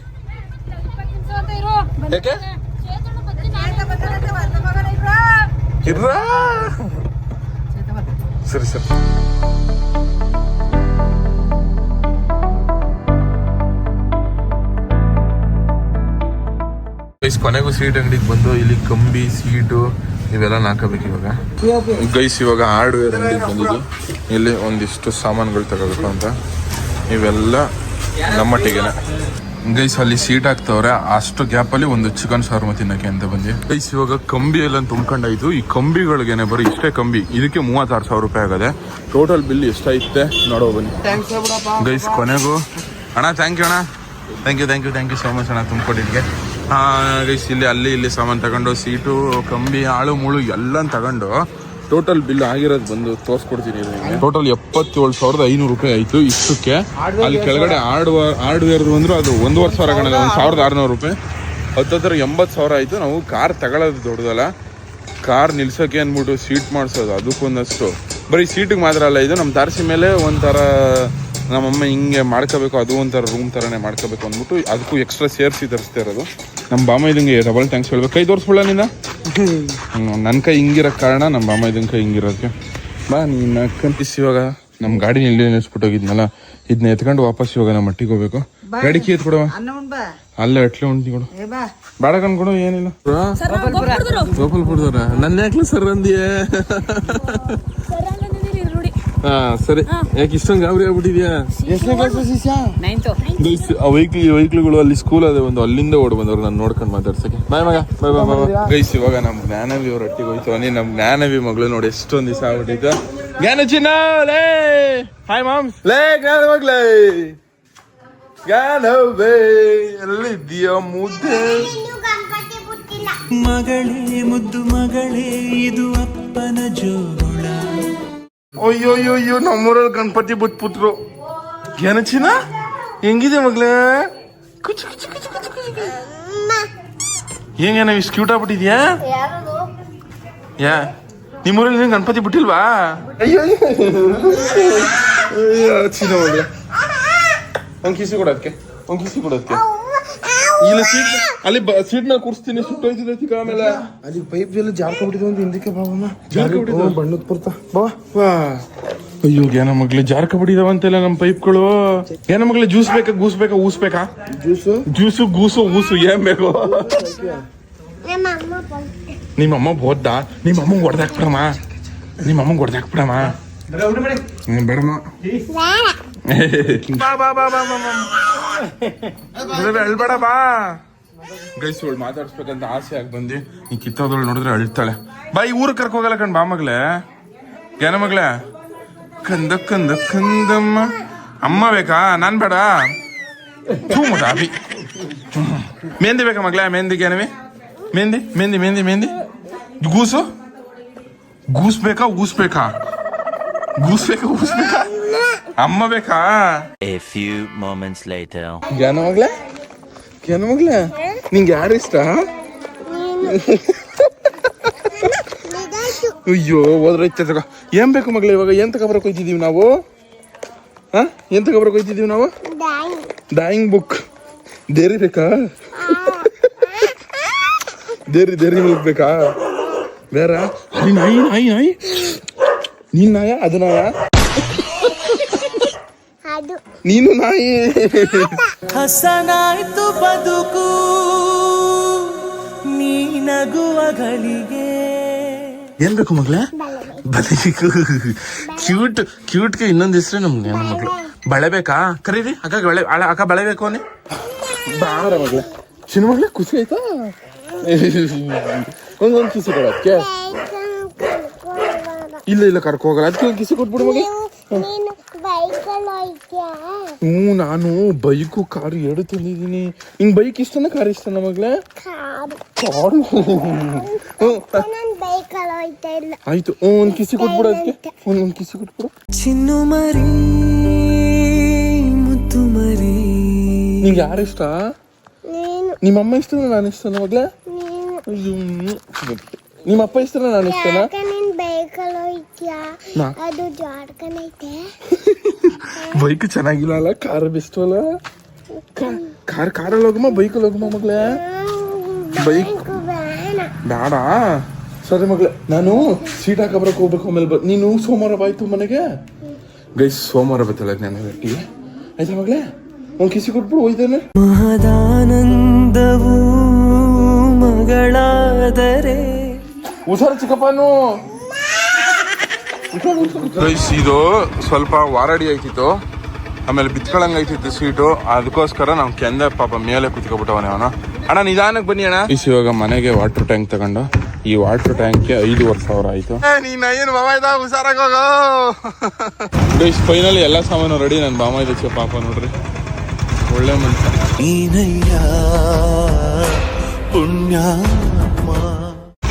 ಸರಿ ಸರಿ. ಕೊನೆಗೂ ಸೀಟ್ ಅಂಗಡಿಗೆ ಬಂದು ಇಲ್ಲಿ ಕಂಬಿ ಸೀಟು ಇವೆಲ್ಲ ಹಾಕಬೇಕು ಇವಾಗ. ಗೈಸ್ ಇವಾಗ ಹಾರ್ಡ್ವೇರ್ ಅಂಗಡಿಗೆ ಬಂದಿದ್ದು. ಇಲ್ಲಿ ಒಂದಿಷ್ಟು ಸಾಮಾನುಗಳು ತಗೋಬೇಕು ಅಂತ. ಇವೆಲ್ಲ ನಮ್ಮಟ್ಟಿಗೆನೆ ಗೈಸ್ ಅಲ್ಲಿ ಸೀಟ್ ಹಾಕ್ತವ್ರೆ. ಅಷ್ಟು ಗ್ಯಾಪ್ ಅಲ್ಲಿ ಒಂದು ಚಿಕನ್ ಶಾರ್ಮ ತಿನ್ನಕ್ಕೆ ಅಂತ ಬಂದಿ ಗೈಸ್ ಇವಾಗ ಕಂಬಿ ಎಲ್ಲ ತುಂಬ್ಕೊಂಡಾಯ್ತು. ಈ ಕಂಬಿಗಳಿಗೇನೆ ಬರೀ ಇಷ್ಟೇ ಕಂಬಿ. ಇದಕ್ಕೆ ಮೂವತ್ತಾರು ಸಾವಿರ ರೂಪಾಯಿ ಆಗದೆ. ಟೋಟಲ್ ಬಿಲ್ ಎಷ್ಟೈತೆ ನೋಡೋ ಬನ್ನಿ. ಗೈಸ್ ಕೊನೆಗೂ. ಅಣ್ಣ ಥ್ಯಾಂಕ್ ಯು ಅಣ್ಣ. Thank you thank you thank you so much ಅಣ್ಣ. ತುಂಬಿಕೊಟ್ಟಿದ್ಗೆ ಗೈಸ್ ಇಲ್ಲಿ ಅಲ್ಲಿ ಇಲ್ಲಿ ಸಾಮಾನು ತಗೊಂಡು ಸೀಟು ಕಂಬಿ ಆಳು ಮುಳು ಎಲ್ಲ ತಗೊಂಡು ಟೋಟಲ್ ಬಿಲ್ ಆಗಿರೋದು ಬಂದು ತೋರಿಸ್ಕೊಡ್ತೀನಿ ಟೋಟಲ್ ಎಪ್ಪತ್ತೇಳು ಸಾವಿರದ ಐನೂರು ರೂಪಾಯಿ ಆಯಿತು ಇಷ್ಟಕ್ಕೆ. ಅಲ್ಲಿ ಕೆಳಗಡೆ ಹಾರ್ಡ್ವೇರ್ ಹಾರ್ಡ್ವೇರ್ದು ಅಂದ್ರೆ ಅದು ಒಂದೂವರೆ ಸಾವಿರ ಕಣ ಒಂದು ಸಾವಿರದ ಆರುನೂರು ರೂಪಾಯಿ. ಹತ್ತತ್ರ ಎಂಬತ್ತು ಸಾವಿರ ಆಯಿತು. ನಾವು ಕಾರ್ ತಗೊಳ್ಳೋದು ದೊಡ್ಡದಲ್ಲ. ಕಾರ್ ನಿಲ್ಸೋಕೆ ಅಂದ್ಬಿಟ್ಟು ಸೀಟ್ ಮಾಡಿಸೋದು ಅದಕ್ಕೊಂದಷ್ಟು. ಬರೀ ಸೀಟಿಗೆ ಮಾತ್ರ ಅಲ್ಲ ಇದು ನಮ್ಮ ತಾರಸಿ ಮೇಲೆ ಒಂಥರ ನಮ್ಮಮ್ಮ ಹಿಂಗೆ ಮಾಡ್ಕೋಬೇಕು ಅದು ಒಂಥರ ರೂಮ್ ಥರನೇ ಮಾಡ್ಕೋಬೇಕು ಅಂದ್ಬಿಟ್ಟು ಅದಕ್ಕೂ ಎಕ್ಸ್ಟ್ರಾ ಸೇರಿಸಿ ತರಿಸ್ತಾ ಇರೋದು. ನಮ್ಮ ಬಾಮ ಇದಂಗೆ ಡಬಲ್ ಟ್ಯಾಂಕ್ಸ್ ಹೇಳ್ಬೇಕು. ಕೈ ತೋರಿಸ್ಬಿಡ ನಿನ್ನ? ನನ್ನ ಕೈ ಹಿಂಗಿರೋ ಕಾರಣ ನಮ್ಮ ಬಾಮ ಇದನ್ ಕೈ ಹಿಂಗಿರೋದಕ್ಕೆ. ಬಾ ನೀನು ಕಂತಿಸಿ ಇವಾಗ. ನಮ್ಮ ಗಾಡಿ ಇಲ್ಲಿ ನಿಲ್ಲಿಸ್ಬಿಟ್ಟು ಹೋಗಿದ್ನಲ್ಲ ಇದನ್ನ ಎತ್ಕೊಂಡು ವಾಪಸ್ ಇವಾಗ ನಮ್ಮ ಮಟ್ಟಿಗೆ ಹೋಗ್ಬೇಕು. ಗಾಡಿ ಕೀ ಎತ್ಕೊಡುವ ಅಲ್ಲೇ ಅಟ್ಲೆ ಉಂಟು ಕೊಡು ಕೊಡು ಬೇಡ ಕನ್ಕೊಡು ಏನಿಲ್ಲ. ಗೋಪಾಲ್ಪುರದವ್ರ. ನನ್ನ ಯಾಕೆ ಸರ್ ಅಂದಿಯೇ? ಹಾ ಸರಿ. ಯಾಕೆ ಇಷ್ಟೊಂದು ಗಾಬರಿ ಆಗ್ಬಿಟ್ಟಿದ್ಯಾ? ಗೈಸ್ ಆ ವೈಕ್ಲಿ ವೈಕ್ಲಿಗಳು ಅಲ್ಲಿ ಸ್ಕೂಲ್ ಅದೇ ಒಂದು ಅಲ್ಲಿಂದ ಓಡ್ ಬಂದವ್ರು ನಾನು ನೋಡ್ಕೊಂಡು ಮಾತಾಡ್ಸಕ್ಕೆ. ಬಾಯ್ ಮಗ. ಬಾಯ್ ಬಾಯ್ ಬಾಯ್ ಗೈಸ್ ಇವಾಗ ನಮ್ಮ ಜ್ಞಾನವಿ ಅವ್ರ ಒಟ್ಟಿಗೆ ಹೋಯ್ತು. ನೀ ನಮ್ಮ ಜ್ಞಾನವಿ ಮಗಳು ನೋಡಿ ಎಷ್ಟೊಂದು ದಿವಸ ಆಗ್ಬಿಟ್ಟಿತ್ತು ಜ್ಞಾನ ಚಿನ್ನ ಲೇ ಹಾಯ್ ಮಾಮ್ ಲೇ ಜ್ಞಾನ ಮಗಳೇ! ಜ್ಞಾನವೇ ಎಲ್ಲಿದ್ದೀಯ ಮುದ್ದೆ? ಮಗಳೇ ಮುದ್ದು ಮಗಳೇ ಇದು ಅಪ್ಪನ ಜೋಗುಳ ಅಯ್ಯೋ ಅಯ್ಯೋ ಅಯ್ಯೋ ನಮ್ಮೂರಲ್ಲಿ ಗಣಪತಿ ಬಿಟ್ಬಿಟ್ರು ಏನ ಚಿನ್ನ ಹೆಂಗಿದೆ ಮಗ್ಲೇ? ಕುಚು ಹೆಂಗೇನ ಇಷ್ಟು ಕ್ಯೂಟ್ ಆಗ್ಬಿಟ್ಟಿದ್ಯಾ? ಯಾ ನಿಮ್ಮೂರಲ್ಲಿ ನೀನು ಗಣಪತಿ ಬಿಟ್ಟಿಲ್ವಾ? ಅಯ್ಯೋ ಚಿನ್ನ ಮಗ್ಲೆ. ಒಂದು ಕಿಸಿ ಕೊಡೋದಕ್ಕೆ ಒಂದು ಕಿಸಿ ಕೊಡೋದಕ್ಕೆ ಇಲ್ಲ ಸೀಟ್ ಅಲ್ಲಿ ಸೀಟ್ ಮೇಲೆ ಕೂರಿಸ್ತೀನಿ ಸುಟ್ಟೋಯ್ತಿದೆ ಆಮೇಲೆ. ಅಲ್ಲಿ ಪೈಪ್ ಎಲ್ಲ ಜಾರ್ಕೊಂಡ್ಬಿಟ್ಟಿದೆ ಒಂದು ಹಿಂದಕ್ಕೆ ಬಾವಮ್ಮ ಜಾರ್ಕೊಂಡ್ಬಿಟ್ಟಿದೆ? ಬಣ್ಣದ ಪುರ್ತ ಬಾ. ಅಯ್ಯೋ ಏನ ಮಗ್ಲೆ ಜಾರ್ಕ ಬಿಡಿದವಂತೆಲ್ಲ ನಮ್ಮ ಪೈಪ್ಗಳು ಏನ ಮಗ್ಲೆ ಜ್ಯೂಸ್ ಬೇಕಾ ಗೂಸ್ ಬೇಕಾ ಊಸ್ ಬೇಕಾ? ಜ್ಯೂಸು ಜ್ಯೂಸು ಗೂಸು ಊಸು ಏನ್ ಬೇಕು? ನಿಮ್ಮಮ್ಮ ಬೋದ್ದಾ ಬಂತು ನಿಮ್ಮ ಅಮ್ಮ ಬೋದ್ದ? ನಿಮ್ಮ ಅಮ್ಮ ಹೊಡೆದಾಕ್ಬಿಡಮ್ಮ ನಿಮ್ಮ ಅಮ್ಮ ಹೊಡೆದಾಕ್ಬಿಡಮ್ಮ ಬೇಡಮ್ಮ ಬಾ ಬಾ ಬಾ ಬಾ ಬಾ ಬಾ. ಅಳ್ಬೇಡ ಬಾ. ಗೈಸ್ ಇವಳು ಮಾತಾಡ್ಸ್ಬೇಕಂತ ಆಸೆ ಆಗಿ ಬಂದು ಈ ಕಿತ್ತೋದಳು ನೋಡಿದ್ರೆ ಅಳ್ತಾಳೆ. ಬಾ ಈ ಊರಿಗೆ ಕರ್ಕೊ ಹೋಗಲ್ಲ ಕಣ್ ಬಾ ಮಗಳೇ. ಏನ ಮಗಳೇ? ಕಂದ ಕಂದ ಕಂದಮ್ಮ. ಅಮ್ಮ ಬೇಕಾ? ನಾನ್ ಬೇಡ. ಥೂ ಮಗ ಅಭಿ ಮೆಹಂದಿ ಬೇಕಾ ಮಗ್ಳೆ? ಮೆಹಂದಿಗೆ ಏನವಿ? ಮೆಹಂದಿ ಮೆಹಂದಿ ಮೆಹಂದಿ ಮೆಹಂದಿ. ಗೂಸು? ಗೂಸ್ ಬೇಕಾ ಊಸ್ ಬೇಕಾ? ಗೂಸ್ ಬೇಕಾ ಊಸ್ ಬೇಕಾ ಅಮ್ಮ ಬೇಕಾ ಎ ಫ್ಯೂ moments later. ಜ್ಞಾನ ಮಗ್ಲೆ ಜ್ಞಾನ ಮಗ್ಲೆ ನಿಂಗೆ ಯಾರು ಇಷ್ಟ ಅಯ್ಯೋ ಹೋದ್ರೆ ತಗೋ ಏನ್ ಬೇಕು ಮಗ್ಲೆ ಇವಾಗ ಏನ್ ತಗೊಬರಕ್ ಹೋಯ್ತಿದೀವಿ ನಾವು ಹಾ ಏನ್ ತಗೊಬರಕ್ ಹೋಯ್ತಿದೀವಿ ನಾವು ಡಾಯಿಂಗ್ ಬುಕ್ ದೇರಿ ಬೇಕಾ ದೇರಿ ದೇರಿ ಬೇಕಾ ಬೇರೆ ನಾಯಿ ನಾಯಿ ನಾಯಿ ನೀನ್ ನಾಯ ಅದು. ನಾಯ ನೀನು ನಾಯಿ. ಹಸನಾಯ್ತು ಬದುಕು ನೀ ನಗುವಗಳಿಗೆ ಏನ್ ಬೇಕು ಮಗ್ಳೆ ಬಲೆ ಕ್ಯೂಟ್ ಕ್ಯೂಟ್ಗೆ ಇನ್ನೊಂದು ಹೆಸರು ನಮ್ಗೆ ನಮ್ಮ ಮಗಳು ಬಳೆಬೇಕಾ ಕರೀರಿ ಅಕ್ಕ ಬಳೆ ಅಳ- ಅಕ್ಕ ಬಳೆ ಬೇಕು ಅನ್ನಿ? ಬಾರ ಮಗಳ ಚಿನ್ನ ಮಗ್ಳೆ ಖುಷಿ ಆಯ್ತಾ? ಒಂದೊಂದು ಖುಷಿ ಕೊಡಕ್ಕೆ ಇಲ್ಲ ಇಲ್ಲ ಕರ್ಕೊ ಹೋಗಲ್ಲ. ಅದಕ್ಕೆ ಒಂದು ಕಿಸಿ ಕೊಟ್ಬಿಡು ಮಗ. ಹ್ಞೂ ನಾನು ಬೈಕು ಕಾರು ಎರಡು ತಂದಿದ್ದೀನಿ. ನಿಂಗೆ ಬೈಕ್ ಇಷ್ಟನ ಕಾರ್ ಇಷ್ಟನ ಮಗ್ಲೆ ಕಾರು. ಆಯ್ತು ಒಂದ್ ಕಿಸಿ ಕೊಟ್ಬಿಡು ಅದಕ್ಕೆ ಒಂದೊಂದು ಕಿಸಿ ಕೊಟ್ಬಿಡು. ಚಿನ್ನು ಮರಿ ಮುದ್ದು ಮರಿ. ನಿಂಗೆ ಯಾರು ಇಷ್ಟ? ನೀನು. ನಿಮ್ಮ ಅಮ್ಮ ಇಷ್ಟನ ನಾನು ಇಷ್ಟನ ಮಗ್ಲೆ ನಿಮ್ಮ ಅಪ್ಪ ಇಷ್ಟನ ನಾನು ಇಷ್ಟನ ಯಾಕೆ ನೀನ್ ಬೈಕಲ್ಲಿ ಹೋಯ್ತ್ಯಾ ನಾ? ಅದು (laughs) ಬೈಕ್ ಚೆನ್ನಾಗಿಲ್ಲ ಅಲ್ಲ? ಕಾರ್ ಬೆಸ್ಟ್ ಅಲ್ಲ? ಕಾರ್ ಕಾರಲ್ಲಿ ಹೋಗಮ್ಮ ಬೈಕಲ್ಲಿ ಹೋಗಮ್ಮ ಮಗ್ಳೇ? ಬೈಕ್ ಬೇಡ. ಸರಿ ಮಗ್ಲೆ ನಾನು ಸೀಟ್ ಹಾಕಬ್ರಕ್ ಹೋಗ್ಬೇಕು ಆಮೇಲೆ ಬ ನೀನು ಸೋಮವಾರ ಬಾಯ್ತು ಮನೆಗೆ? ಗೈಸ್ ಸೋಮವಾರ ಬತ್ತಲ್ಲ ನಾನು ಗಟ್ಟಿ ಆಯ್ತಾ ಮಗ್ಲೆ ಒಂದು ಕಿಸಿ ಕೊಟ್ಬಿಡು ಹೋಯ್ತಾನೆ ಮಹದಾನಂದವು ಮಗಳಾದರೆ ಹುಷಾರು ಚಿಕ್ಕಪ್ಪನು. ಇದು ಸ್ವಲ್ಪ ವಾರಡಿ ಆಯ್ತಿತ್ತು ಆಮೇಲೆ ಬಿತ್ಕೊಳಂಗ್ ಆಯ್ತಿತ್ತು ಸೀಟು ಅದಕ್ಕೋಸ್ಕರ ನಾವು ಕೆಂದ ಪಾಪ ಮೇಲೆ ಕುತ್ಕೊಬಿಟ್ಟವನ ಅವನು. ಅಣ್ಣ ನಿಧಾನಕ್ಕೆ ಬನ್ನಿ ಅಣ್ಣ. ಬಿಸಿ ಇವಾಗ ಮನೆಗೆ ವಾಟರ್ ಟ್ಯಾಂಕ್ ತಗೊಂಡು ಈ ವಾಟರ್ ಟ್ಯಾಂಕ್ಗೆ ಐದೂವರೆ ಸಾವಿರ ಆಯ್ತು. ನೀನ್ ಏನು ಹುಷಾರಾಗಿ ಹೋಗೋ. ಗೈಸ್ ಫೈನಲಿ ಎಲ್ಲ ಸಾಮಾನು ರೆಡಿ ನನ್ನ ಬಾಮ ಇದೆ ಪಾಪ ನೋಡ್ರಿ. ಒಳ್ಳೆ ಮನುಷ್ಯ. ನೀನಯ್ಯ ಪುಣ್ಯಾತ್ಮ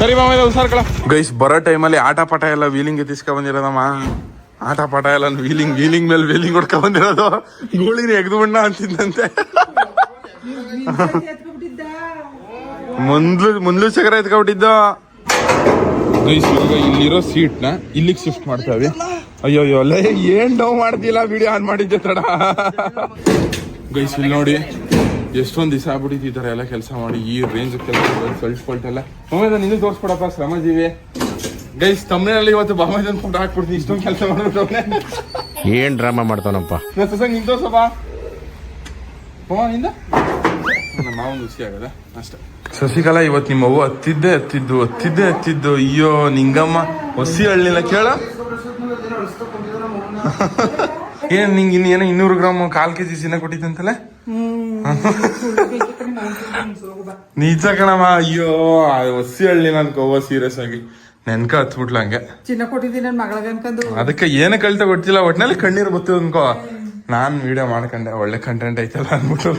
ಸರಿ ಮಾಮ ಇದು ಹುಷಾರ್ ಕಳ. ಗೈಸ್, ಬರೋ ಟೈಮಲ್ಲಿ ಆಟ ಪಾಠ ಎಲ್ಲ ವೀಲಿಂಗ್ ತಿಸ್ಕೊ ಬಂದಿರೋದಮ್ಮ ಆಟ ಪಾಠ ಎಲ್ಲ ವೀಲಿಂಗ್ ವೀಲಿಂಗ್ ಮೇಲೆ ವೀಲಿಂಗ್ ಹೊಡ್ಕೊ ಬಂದಿರೋದು ಗೋಳಿನ ಎಗ್ದು ಬಣ್ಣ ಅಂತಿದ್ದಂತೆ. ಮುಂದ್ಲು ಮುಂದ್ಲು ಚಕ್ರ ಎತ್ಕೊಬಿಟ್ಟಿದ್ದ. ಗೈಸ್, ಇವಾಗ ಇಲ್ಲಿರೋ ಸೀಟ್ನ ಇಲ್ಲಿಗೆ ಶಿಫ್ಟ್ ಮಾಡ್ತಾವೆ ಅಯ್ಯೋ ಅಯ್ಯೋ ಅಲ್ಲ ಏನ್ ಡೌ ಮಾಡ್ತಿಲ್ಲ ವಿಡಿಯೋ ಆನ್ ಮಾಡಿದ್ದೆ ತಡ. ಗೈಸ್, ಇಲ್ಲಿ ನೋಡಿ. ಎಷ್ಟೊಂದು ದಿವಸ ಆಗ್ಬಿಟ್ಟಿತ್ತು ಈ ಥರ ಎಲ್ಲ ಕೆಲಸ ಮಾಡಿ ಈ ರೇಂಜ್ ಕೆಲಸ ಸಲ್ಟ್ ಫಲ್ಟ್ ಎಲ್ಲ. ಬಾಮೈದ ನಿಂದು ತೋರಿಸ್ಕೊಡಪ್ಪ ಶ್ರಮಜೀವಿ. ಗೈಸ್ ತಮ್ಮನೇಲಿ ಇವತ್ತು ಬಾಮೈದನ್ ಫೋಟೋ ಹಾಕ್ಬಿಡ್ತೀನಿ ಇಷ್ಟೊಂದು ಕೆಲಸ ಮಾಡ್ಬಿಟ್ಟು ಏನ್ ಡ್ರಾಮಾ ಮಾಡ್ತಾನಪ್ಪ? ಸಸಂಗ್ ನಿಂತ ನಿಂದ? ನಮ್ಮ ಮಾವನ್ ಖುಷಿ ಆಗದ ಅಷ್ಟೇ. ಶಶಿಕಲಾ ಇವತ್ತು ನಿಮ್ಮ ಅವ್ವ ಹತ್ತಿದ್ದೆ ಹತ್ತಿದ್ದು ಹತ್ತಿದ್ದೆ ಹತ್ತಿದ್ದು. ಅಯ್ಯೋ ನಿಂಗಮ್ಮ ಹೊಸಿ ಹಳ್ಳಿಲ್ಲ ಕೇಳ. (laughs) ಏನ್ ನಿಂಗೆ ಇನ್ನೇನೋ ಏನೋ ಇನ್ನೂರು ಗ್ರಾಮ್ ಕಾಲ್ ಕೆಜಿ ಚಿನ್ನ ಕೊಟ್ಟಿದ್ದಂತಲ್ಲ ನಿಜ ಕಣಮ್ಮ ಅಯ್ಯೋ ಒಸಿ ಹಳ್ಳಿ ನನ್ ಕೋವ ಸೀರಿಯಸ್ ಆಗಿ. ನೆನ್ಕ ಹತ್ಬಿಟ್ಲ ಹಂಗೆ. ಚಿನ್ನ ಕೊಟ್ಟಿದ್ದೀನಿ ನನ್ನ ಮಗಳಿಗೆ ಅನ್ಕೊಂಡು. ಅದಕ್ಕೆ ಏನು ಕಳ್ತ ಕೊಡ್ತಿಲ್ಲ ಒಟ್ನಲ್ಲಿ ಕಣ್ಣೀರು ಬರ್ತದ ಅನ್ಕೋ. ನಾನ್ ವಿಡಿಯೋ ಮಾಡ್ಕೊಂಡೆ ಒಳ್ಳೆ ಕಂಟೆಂಟ್ ಐತಲ್ಲ ಅನ್ಬಿಟ್ಟು.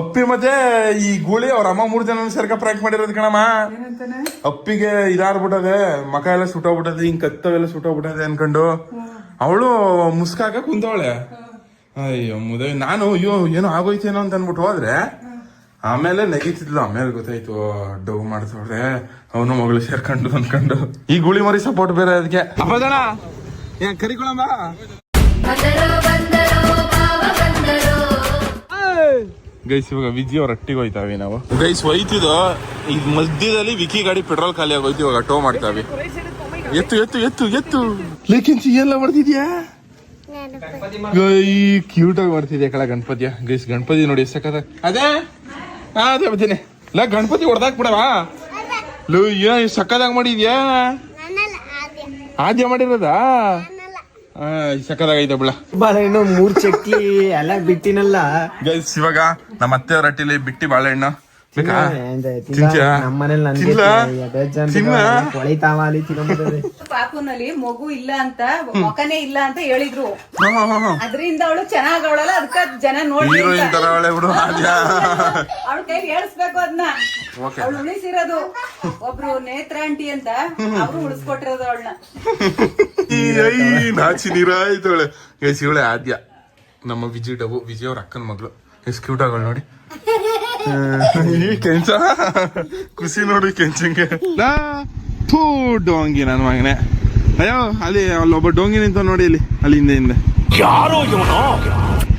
ಅಪ್ಪಿ ಮತ್ತೆ ಈ ಗೂಳಿ ಅವ್ರ ಅಮ್ಮ ಮೂರ್ ಜನ ಸರ್ಕ ಪ್ರಾಂಕ್ ಮಾಡಿರೋದು ಕಣಮ್ಮ. ಅಪ್ಪಿಗೆ ಇದಾರ್ಬಿಟ್ಟದೆ ಮಕ ಎಲ್ಲ ಸುಟ್ಟೋಗ್ಬಿಟ್ಟದೆ ಹಿಂಗ್ ಕತ್ತವೆಲ್ಲ ಸುಟ್ಟೋಗ್ಬಿಟ್ಟದೆ ಅನ್ಕೊಂಡು. ಅವಳು ಮುಸ್ಕಾಕ ಕುಂತವಳೆ. ಅಯ್ಯೋ, ಮುದ, ನಾನು ಅಯ್ಯೋ, ಏನೋ ಆಗೋಯ್ತೇನೋ ಅಂತ ಅನ್ಬಿಟ್ಟು ಹೋದ್ರೆ, ಆಮೇಲೆ ನೆಗಿತಿದ್ಲು. ಆಮೇಲೆ ಗೊತ್ತಾಯ್ತು ಡವ್ ಮಾಡ್ತವ್ರೆ ಅವನು ಮಗಳು ಸೇರ್ಕೊಂಡು, ಅನ್ಕೊಂಡು. ಈ ಗುಳಿ ಮರಿ ಸಪೋರ್ಟ್ ಬೇರೆ ಅದಕ್ಕೆ. ಅಪ್ಪದಣ ಏನ್ ಕರಿಕೊಳಂಬ ಗೈಸ್ ಇವಾಗ ವಿಜಿ ಅವ್ರ ಅಟ್ಟಿಗೆ ಹೋಯ್ತಾವಿ ನಾವು. ಗೈಸ್ ಹೋಯ್ತಿದ್ದು ಈಗ ಮಧ್ಯದಲ್ಲಿ ವಿಕಿ ಗಾಡಿ ಪೆಟ್ರೋಲ್ ಖಾಲಿ ಆಗೋಯ್ತು ಇವಾಗ ಟೋ ಮಾಡ್ತಾವಿ. ಎತ್ತು ಎತ್ತು ಎತ್ತು ಎತ್ತು. ಲೇಕಿನ್ಸಿ ಎಲ್ಲ ಮಾಡ್ತಿದ್ಯಾ ಗೈ ಕ್ಯೂಟ್ ಆಗಿ ಮಾಡ್ತಿದ್ಯಾ ಕಳ ಗಣಪತಿಯ? ಗೈಸ್ ಗಣಪತಿ ನೋಡಿ ಸಕತ್ತ ಅದೇ? ಹಾ ಅದೇ ಬರ್ತೀನಿ. ಲ ಗಣಪತಿ ಹೊಡೆದಾಕ್ ಬಿಡವಾ? ಲೋ ಏನ್ ಸಕ್ಕದಾಗ ಮಾಡಿದ್ಯಾ? ಆದ್ಯ ಮಾಡಿರೋದ? ಸಕ್ಕದಾಗೈತೆ ಬಿಳ ಬಾಳೆಹಣ್ಣು ಮೂರ್ ಚಕ್ಲಿ ಎಲ್ಲ ಬಿಟ್ಟಿನಲ್ಲ. ಗೈಸ್ ಇವಾಗ ನಮ್ಮ ಅತ್ತೆಯವ್ರ ಹಟ್ಟಿಲಿ ಬಿಟ್ಟಿ ಬಾಳೆಹಣ್ಣು (laughs) ಪಾಪುನಲ್ಲಿ ಮಗು ಇಲ್ಲ ಅಂತ ಮೊಕನೇ ಇಲ್ಲ ಅಂತ ಹೇಳಿದ್ರು. ಅದ್ರಿಂದ ಅವಳು ಚೆನ್ನಾಗ್ ಅವಳಲ್ಲ ಅದಕ್ಕ ಜನ ನೋಡಿ ಹೀರೋಯಿನ್ ತರ ಅವಳೆ ಕೈಲಿ ಹೇಳಿಸ್ಬೇಕು ಅದನ್ನ ಓಕೆ. ಅವಳು ಉಳಿಸಿರೋದು. ಒಬ್ರು ನೇತ್ರ ಆಂಟಿ ಅಂತ ಅವ್ರು ಉಳಿಸ್ಕೊಟ್ಟಿರೋದು ಅವಳನ್ನ. ನಾಚಿ ನೀರಾಯ್ತವಳೆ ಇವಳೆ ಆದ್ಯ. ನಮ್ಮ ವಿಜಯ್ ಡಬು ವಿಜಯ್ ಅವ್ರ ಅಕ್ಕನ ಮಗಳು. ಎಷ್ಟು ಕ್ಯೂಟ್ ಆಗಲ್ ನೋಡಿ. ಈ ಕೆಂಚ. ಖುಷಿ ನೋಡಿ ಕೆಂಚಂಗೆ. ಥೂ ಡೋಂಗಿ ನನ್ನ ಮಗನೆ. ಅಯ್ಯೋ ಅಲ್ಲಿ ಅಲ್ಲೊಬ್ಬ ಡೋಂಗಿ ನಿಂತ ನೋಡಿ ಅಲ್ಲಿ ಅಲ್ಲಿ ಹಿಂದೆ ಹಿಂದೆ.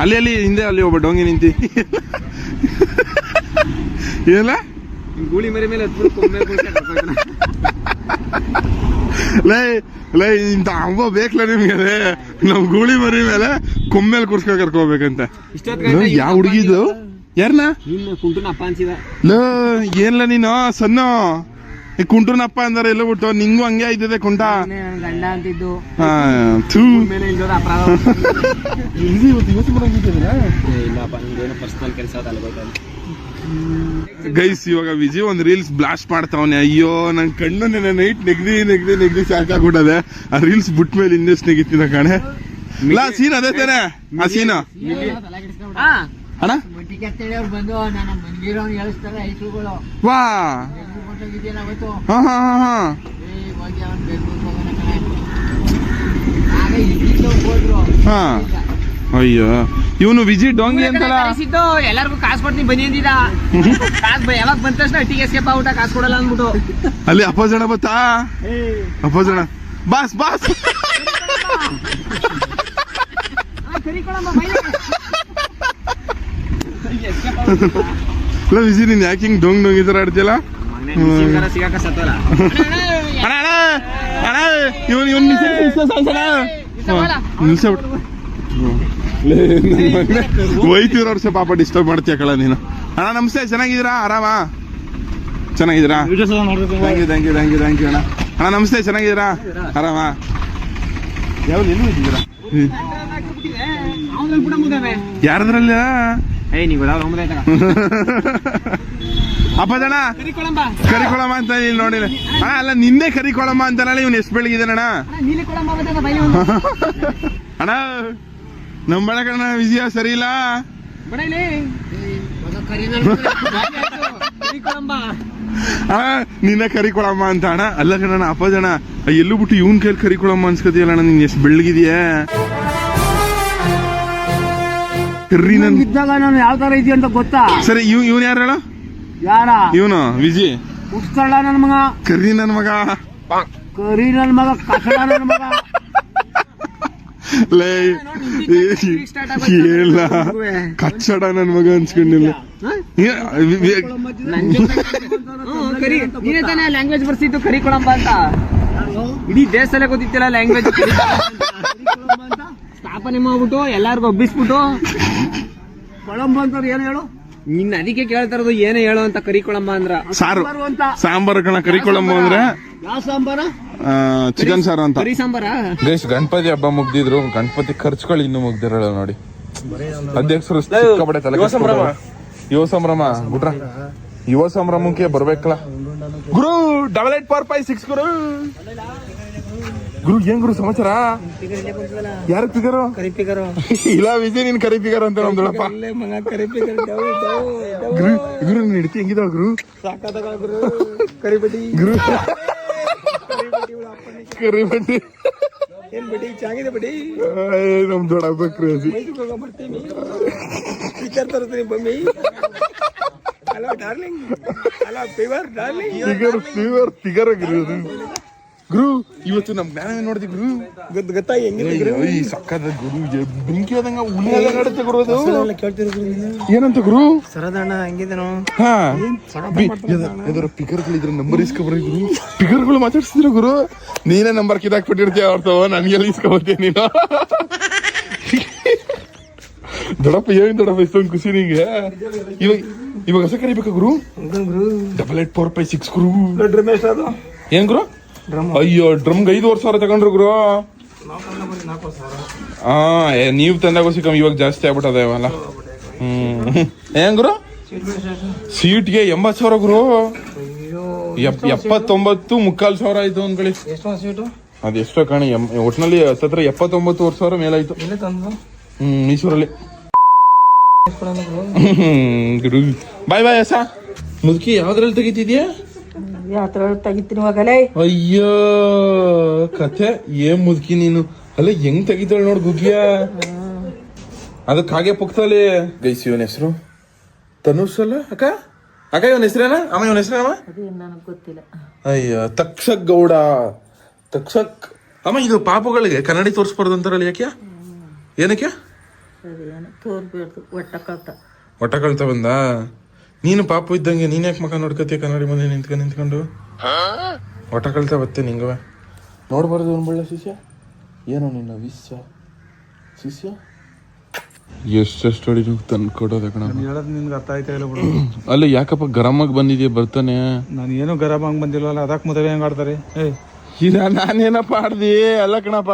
ಅಲ್ಲಿ ಅಲ್ಲಿ ಹಿಂದೆ ಅಲ್ಲಿ ಒಬ್ಬ ಡೋಂಗಿ ನಿಂತಿ. ಏನ ಗೂಳಿ ಮರಿ ಮೇಲೆ ಲೈ ಲೈ ಇಂತ ಹಬ್ಬ ಬೇಕಲ್ಲ ನಿಮ್ಗೆ ನಾವು ಗೂಳಿ ಮರಿ ಮೇಲೆ ಕೊಮ್ಮೇಲೆ ಕುರ್ಸ್ಕೊ ಕರ್ಕೋಬೇಕಂತ ಯಾವ ಹುಡುಗಿದು ಯಾರನ್ನ ಕುಂಟುನಪ್ಪ ಅನ್ಸಿದ. ಲೋ ಏನ್ಲ ನೀನು? ಸಣ್ಣ ಈ ಕುಂಟುನಪ್ಪ ಅಂದ್ರೆ ಎಲ್ಲ ಬಿಟ್ಟು ನಿಂಗೂ ಹಂಗೆ ಆಯ್ತದೆ ಕುಂಟ. ಗಂಡ ಅಂತಿದ್ದು. ಗೈಸ್ ಇವಾಗ ವಿಜಯ್ ಒಂದ್ ರೀಲ್ಸ್ ಬ್ಲಾಸ್ಟ್ ಮಾಡ್ತಾವನೆ. ಅಯ್ಯೋ ನನ್ ಕಣ್ಣು ನೆನೆ ನೈಟ್ ನೆಗ್ದಿ ನೆಗ್ದಿ ನೆಗ್ದಿ ಸಾಕಾಗ್ಬಿಟ್ಟದೆ ಆ ರೀಲ್ಸ್ ಬಿಟ್ ಮೇಲೆ ಇನ್ನೆಷ್ಟು ನೆಗಿತಿನ ಕಣೆ. ಸೀನ್ ಅದೇ ತಾನೆ. ಆ ಸೀನ್ ಅಣ್ಣ? ಅವ್ರು ಬಂದು ನನ್ನ ಮಂದಿರೋನ್ ಹೇಳಿಸ್ತಾರೆ ಐಸ್ರುಗಳು ವಾ. ಇದೆಯಲ್ಲ ಅವತ್ತು ಹಾ ಹಾ ಹಾ ಹಾ. ಏ ಹೋಗಿ ಅವ್ನು ಬೆಂಗ್ಳೂರ್ಗೆ ಹೋಗೋಣ ಕಣೆ. ಆಗ ಇಲ್ಲಿಂದ ಹೋದ್ರು. ಹಾ. ಅಯ್ಯೋ. ಇವನು ವಿಜಿಟ್ ಡೋಂಗಿ ಅಂತಲ್ಲ. ಕಳಿಸಿದ್ದು ಎಲ್ಲರಿಗೂ ಕಾಸು ಕೊಡ್ತೀನಿ ಬನ್ನಿ ಅಂದಿದ್ದ. ಕಾಸು ಯಾವಾಗ ಬಂದ ತಕ್ಷಣ ಟಿಗೆ ಎಸ್ಕೇಪ್ ಊಟ ಕಾಸು ಕೊಡಲ್ಲ ಅಂದ್ಬಿಟ್ಟು. ಅಲ್ಲಿ ಅಪ್ಪಜಣ ಬತ್ತಾ? ಅಪ್ಪಜಣ ಬಾಸ್ ಬಾಸ್. ಇಲ್ಲ ಬಿಸಿ ನೀನ್ ಯಾಕೆ ಹಿಂಗ್ ಡೊಂಗ್ ಡೊಂಗ್ ಈ ತರ ಆಡ್ತಿಯಲ್ಲ? ಸಿಗಾಕ ಸತ್ತಲ್ಲ. ಅಣ್ಣ ಅಣ್ಣ ಅಣ್ಣ ಇವನ್ ಇವನ್ ನಿಲ್ಸಬಿಟ್ಟು ಹೋಯ್ತಿವ್ರ ವರ್ಷ ಪಾಪ ಡಿಸ್ಟರ್ಬ್ ಮಾಡ್ತೀಯ ಕಳ ನೀನು. ಅಣ್ಣ ನಮಸ್ತೆ ಚೆನ್ನಾಗಿದ್ದೀರಾ? ಆರಾಮ? ಚೆನ್ನಾಗಿದ್ದೀರಾ? Thank you thank you thank you thank you ಅಣ್ಣ. ಅಣ್ಣ ನಮಸ್ತೆ ಚೆನ್ನಾಗಿದ್ದೀರಾ? ಆರಾಮ? ಯಾವ ಎಲ್ಲಿ ಯಾರದ್ರಲ್ಲ (laughs) ಅಪ್ಪದಣ್ಣ ಕರಿಕೊಳಮ್ಮ ಅಂತ ಇಲ್ಲಿ ನೋಡಿಲ್ಲ. ಅಣ್ಣ ಅಲ್ಲ ನಿಂದೆ ಕರಿಕೊಳಮ್ಮ ಅಂತಾನಲ್ಲ ಇವ್ನು ಎಷ್ಟು ಬೆಳಗಿದಾನಣ್ಣ ಅಣ್ಣ ನಮ್ಮ ಬೆಳಕಣ್ಣ ವಿಜಯ ಸರಿ ಇಲ್ಲ? ಅಣ್ಣ ನಿನ್ನ ಕರಿಕೊಳಮ್ಮ ಅಂತ ಅಣ್ಣ. ಅಲ್ಲ ಕಣ ಅಪ್ಪದಣ್ಣ ಎಲ್ಲೂ ಬಿಟ್ಟು ಇವನ್ ಕೈಲಿ ಕರಿಕೊಳಮ್ಮ ಅನ್ಸ್ಕತಿಯಲ್ಲ ಅಣ್ಣ ನೀನ್ ಎಷ್ಟು ಬೆಳ್ಳಗಿದೆಯಾ? ಕರ್ರಿ ನನ್ ಇದ್ದಾಗ ನಾನು ಯಾವ ತರ ಇದೆಯಾ ಅಂತ ಗೊತ್ತಾ? ಸರಿ ಇವ್ ಇವನ್ ಯಾರು ಹೇಳ? ಯಾರ? ಇವನು ವಿಜಿ. ಉತ್ಸಳ ನನ್ ಮಗ. ಕರ್ರಿ ನನ್ ಮಗ. ಕರಿ ನನ್ ಮಗ ಕಸಡ ನನ್ ಮಗ. ಲೇ ಇಲ್ಲ ಕಚ್ಚಡ ನನ್ ಮಗ ಅನ್ಸ್ಕೊಂಡಿಲ್ಲ. ಕರಿ. ನೀನೇ ತಾನೇ ಲ್ಯಾಂಗ್ವೇಜ್ ಬರ್ಸಿದ್ದು ಕರಿ ಅಂತ. ಇಡೀ ದೇಶದಲ್ಲೇ ಗೊತ್ತಿತ್ತಿಲ್ಲ ಲ್ಯಾಂಗ್ವೇಜ್ ಸ್ಥಾಪನೆ ಮಾಡ್ಬಿಟ್ಟು ಎಲ್ಲಾರ್ಗು ಒಬ್ಬಿಸ್ಬಿಟ್ಟು. ಕೊಳಂಬ ಅಂತ ಏನ್ ಹೇಳು? ನಿನ್ನ ಅದಕ್ಕೆ ಕೇಳ್ತಾ ಇರೋದು ಏನೇ ಹೇಳು ಅಂತ ಕರಿಕೊಳಂಬ ಅಂದ್ರ. ಸಾರು. ಅಂತ. ಸಾಂಬಾರು ಕಣ ಕರಿಕೊಳಂಬ ಅಂದ್ರೆ? ಯಾವ ಸಾಂಬಾರ? ಚಿಕನ್ ಸಾರು ಅಂತ. ಕರಿ ಸಾಂಬಾರ? ಗೈಸ್ ಗಣಪತಿ ಹಬ್ಬ ಮುಗ್ದಿದ್ರು ಗಣಪತಿ ಖರ್ಚುಗಳು ಇನ್ನು ಮುಗ್ದಿರಲ್ಲ ನೋಡಿ. ಅಧ್ಯಕ್ಷರು ಸಿಕ್ಕಾಪಟ್ಟೆ ತಲೆ. ಯುವ ಸಂಭ್ರಮ. ಗುಡ್ರ. ಯುವ ಸಂಭ್ರಮಕ್ಕೆ ಬರ್ಬೇಕಲ್ಲ. ಗುರು double eight four five six ಗುರು. ಗುರು ಏನ್ ಗುರು ಸಮಾಚಾರ? ಯಾರ ಪಿಗರು? ಕರಿಪಿಗರು. ಇಲ್ಲ ವಿಜಯ್ ನೀನ್ ಕರಿ ಪಿಗರ್ ಅಂತ ನಮ್ ದೊಡ್ಡಪ್ಪ ಮಗ ಕರಿಪಿಗರ್ ಗುರು ಗುರು ನೀನ್ ಹಿಡ್ತಿ ಹೆಂಗಿದಾವ ಗುರು? ಕರಿಬಟ್ಟಿ ಗುರು. ಕರಿಬಟ್ಟಿ ಏನ್ ಬಿಡಿ ಚೆನ್ನಾಗಿದೆ ಬಿಡಿ. ನಮ್ ದೊಡ್ಡಪ್ಪ ಕ್ರೇಜಿ ಸ್ಪೀಕರ್ ತರ್ತೀನಿ ಬಮ್ಮಿ. Hello darling hello fever darling figure fever figure ಆಗಿರೋದು. ಗುರು ಇವತ್ತು ನಮ್ ಜ್ಞಾನವೇ ನೋಡಿದ್ವಿ ಗುರು ಗೊತ್ತ ಗೊತ್ತಾ ಹೆಂಗಿದೆ ಈ ಸಕ್ಕದ ಗುರು ಬೆಂಕಿ ಆದಂಗ ಉಳ್ಳಿ ನಡುತ್ತೆ ಗುರು ಅದು. ಕೇಳ್ತಿರೋ ಏನಂತ ಗುರು? ಸರದಣ್ಣ ಹೆಂಗಿದನು ಹಾ. ಯಾವ್ದಾರ ಪಿಗರ್ಗಳಿದ್ರೆ ನಂಬರ್ ಇಸ್ಕೊಬ್ರಿ ಗುರು. ಪಿಗರ್ಗಳು ಮಾತಾಡ್ಸಿದ್ರು ಗುರು. ನೀನೇ ನಂಬರ್ ಕಿದಾಕ್ಬಿಟ್ಟಿರ್ತೀಯ ಅವ್ರತವ ನನ್ಗೆಲ್ಲ ಇಸ್ಕೊಬರ್ತೀಯ ನೀನು? ದೊಡ್ಡಪ್ಪ ಏನ್ ದೊಡ್ಡಪ್ಪ ಇಷ್ಟೊಂದು ಖುಷಿ ನಿಂಗೆ? ಇವಾಗ ಇವಾಗ ಹೊಸ ಕರಿಬೇಕಾ ಗುರು? Double eight four five six ಗುರು. ರಮೇಶ್ ಅದು? ಏನ್ ಗುರು? ಅಯ್ಯೋ ಡ್ರಮ್ಗೆ ಐದು ವರ್ಷ ಸಾವಿರ ತಗೊಂಡ್ರು ಗುರು. ಹಾ ನೀವ್ ತಂದಾಗ ಸಿಕ್ಕಮ್ ಇವಾಗ ಜಾಸ್ತಿ ಆಗ್ಬಿಟ್ಟದೆ ಇವಲ್ಲ. ಹ್ಮ್. ಏನ್ ಗುರು? ಸೀಟ್ಗೆ ಎಂಬತ್ತು ಸಾವಿರ ಗುರು. ಎಪ್- ಎಪ್ಪತ್ತೊಂಬತ್ತು ಮುಕ್ಕಾಲು ಸಾವಿರ ಆಯ್ತು ಅಂದ್ಕೊಳ್ಳಿ. ಅದ್ ಎಷ್ಟೋ ಕಾಣಿ ಒಟ್ಟಿನಲ್ಲಿ ಒಟ್ನಲ್ಲಿ ಹತ್ತತ್ರ ಎಪ್ಪತ್ತೊಂಬತ್ತುವರೆ ಸಾವಿರ ಮೇಲಾಯ್ತು. ಹ್ಮ್ ಮೈಸೂರಲ್ಲಿ. ಬಾಯ್ ಬಾಯ್ ಅಸ. ಮುದುಕಿ ಯಾವ್ದ್ರಲ್ಲಿ ತೆಗಿತಿದ್ಯಾ? ತೆಗಿತೀನಿ ಅಯ್ಯೋ ಕಥೆ. ಏ ಮುದುಕಿ ನೀನು. ಅಲ್ಲ ಹೆಂಗ್ ತೆಗಿತಾಳೆ ನೋಡ್ ಗುಗ್ಗಿಯ. ಅದಕ್ಕೆ ಹಾಗೆ ಪುಕ್ತಲ್ಲಿ ಗೈಸಿ ಇವನ ಹೆಸರು? ತನುಷ್ ಅಲ್ಲ? ಅಕ್ಕ? ಅಕ್ಕ ಇವನ ಹೆಸರೇನ? ಅಮ್ಮ ಇವನ ಹೆಸರೇನಮ್ಮ ನನಗೆ ಗೊತ್ತಿಲ್ಲ. ಅಯ್ಯ ತಕ್ಷಕ್ ಗೌಡ. ತಕ್ಷಕ್. ಅಮ್ಮ ಇದು ಪಾಪಗಳಿಗೆ ಕನ್ನಡಿ ತೋರಿಸ್ಬಾರ್ದು ಅಂತಾರಲ್ಲ ಯಾಕೆ? ಏನಕ್ಕೆ? ತೋರ್ಬೇಡ್ದು ಒಟ್ಟ ಕಳ್ತ. ಒಟ್ಟ ಕಳ್ತ ಬಂದ? ನೀನು ಪಾಪ ಇದ್ದಂಗೆ ನೀನ್ ಯಾಕೆ ಮಕ ನೋಡ್ಕೋತೀಯ ಕನ್ನಡಿ ಮುಂದೆ ನಿಂತ್ಕೊಂಡು ನಿಂತ್ಕೊಂಡು? ಒಟ ಕಳ್ತಾ ಬತ್ತೆ ನಿಂಗವ ನೋಡ್ಬಾರ್ದು ಅನ್ಬಳ್ಳ ಬಳ್ಳ ಶಿಷ್ಯ. ಏನು ನಿನ್ನ ವಿಶ್ವ ಶಿಷ್ಯ? ಎಷ್ಟೆಷ್ಟು ಅಡಿ ತಂದು ಕೊಡೋದ ಕಣ ಹೇಳೋದು ನಿನ್ಗೆ ಅರ್ಥ ಆಯ್ತಾ ಇಲ್ಲ ಬಿಡು. (clears throat) ಅಲ್ಲ ಯಾಕಪ್ಪ ಗರಮಾಗಿ ಬಂದಿದ್ಯಾ ಬರ್ತಾನೆ? ನಾನು ಏನು ಗರಬ ಹಂಗೆ ಬಂದಿಲ್ವಲ್ಲ ಅದಕ್ಕೆ ಮದುವೆ ಹೆಂಗೆ ಆಡ್ತಾರೆ? ಏಯ್. ಇಲ್ಲ ನಾನೇನಪ್ಪ ಆಡ್ದಿ? ಅಲ್ಲ ಕಣಪ್ಪ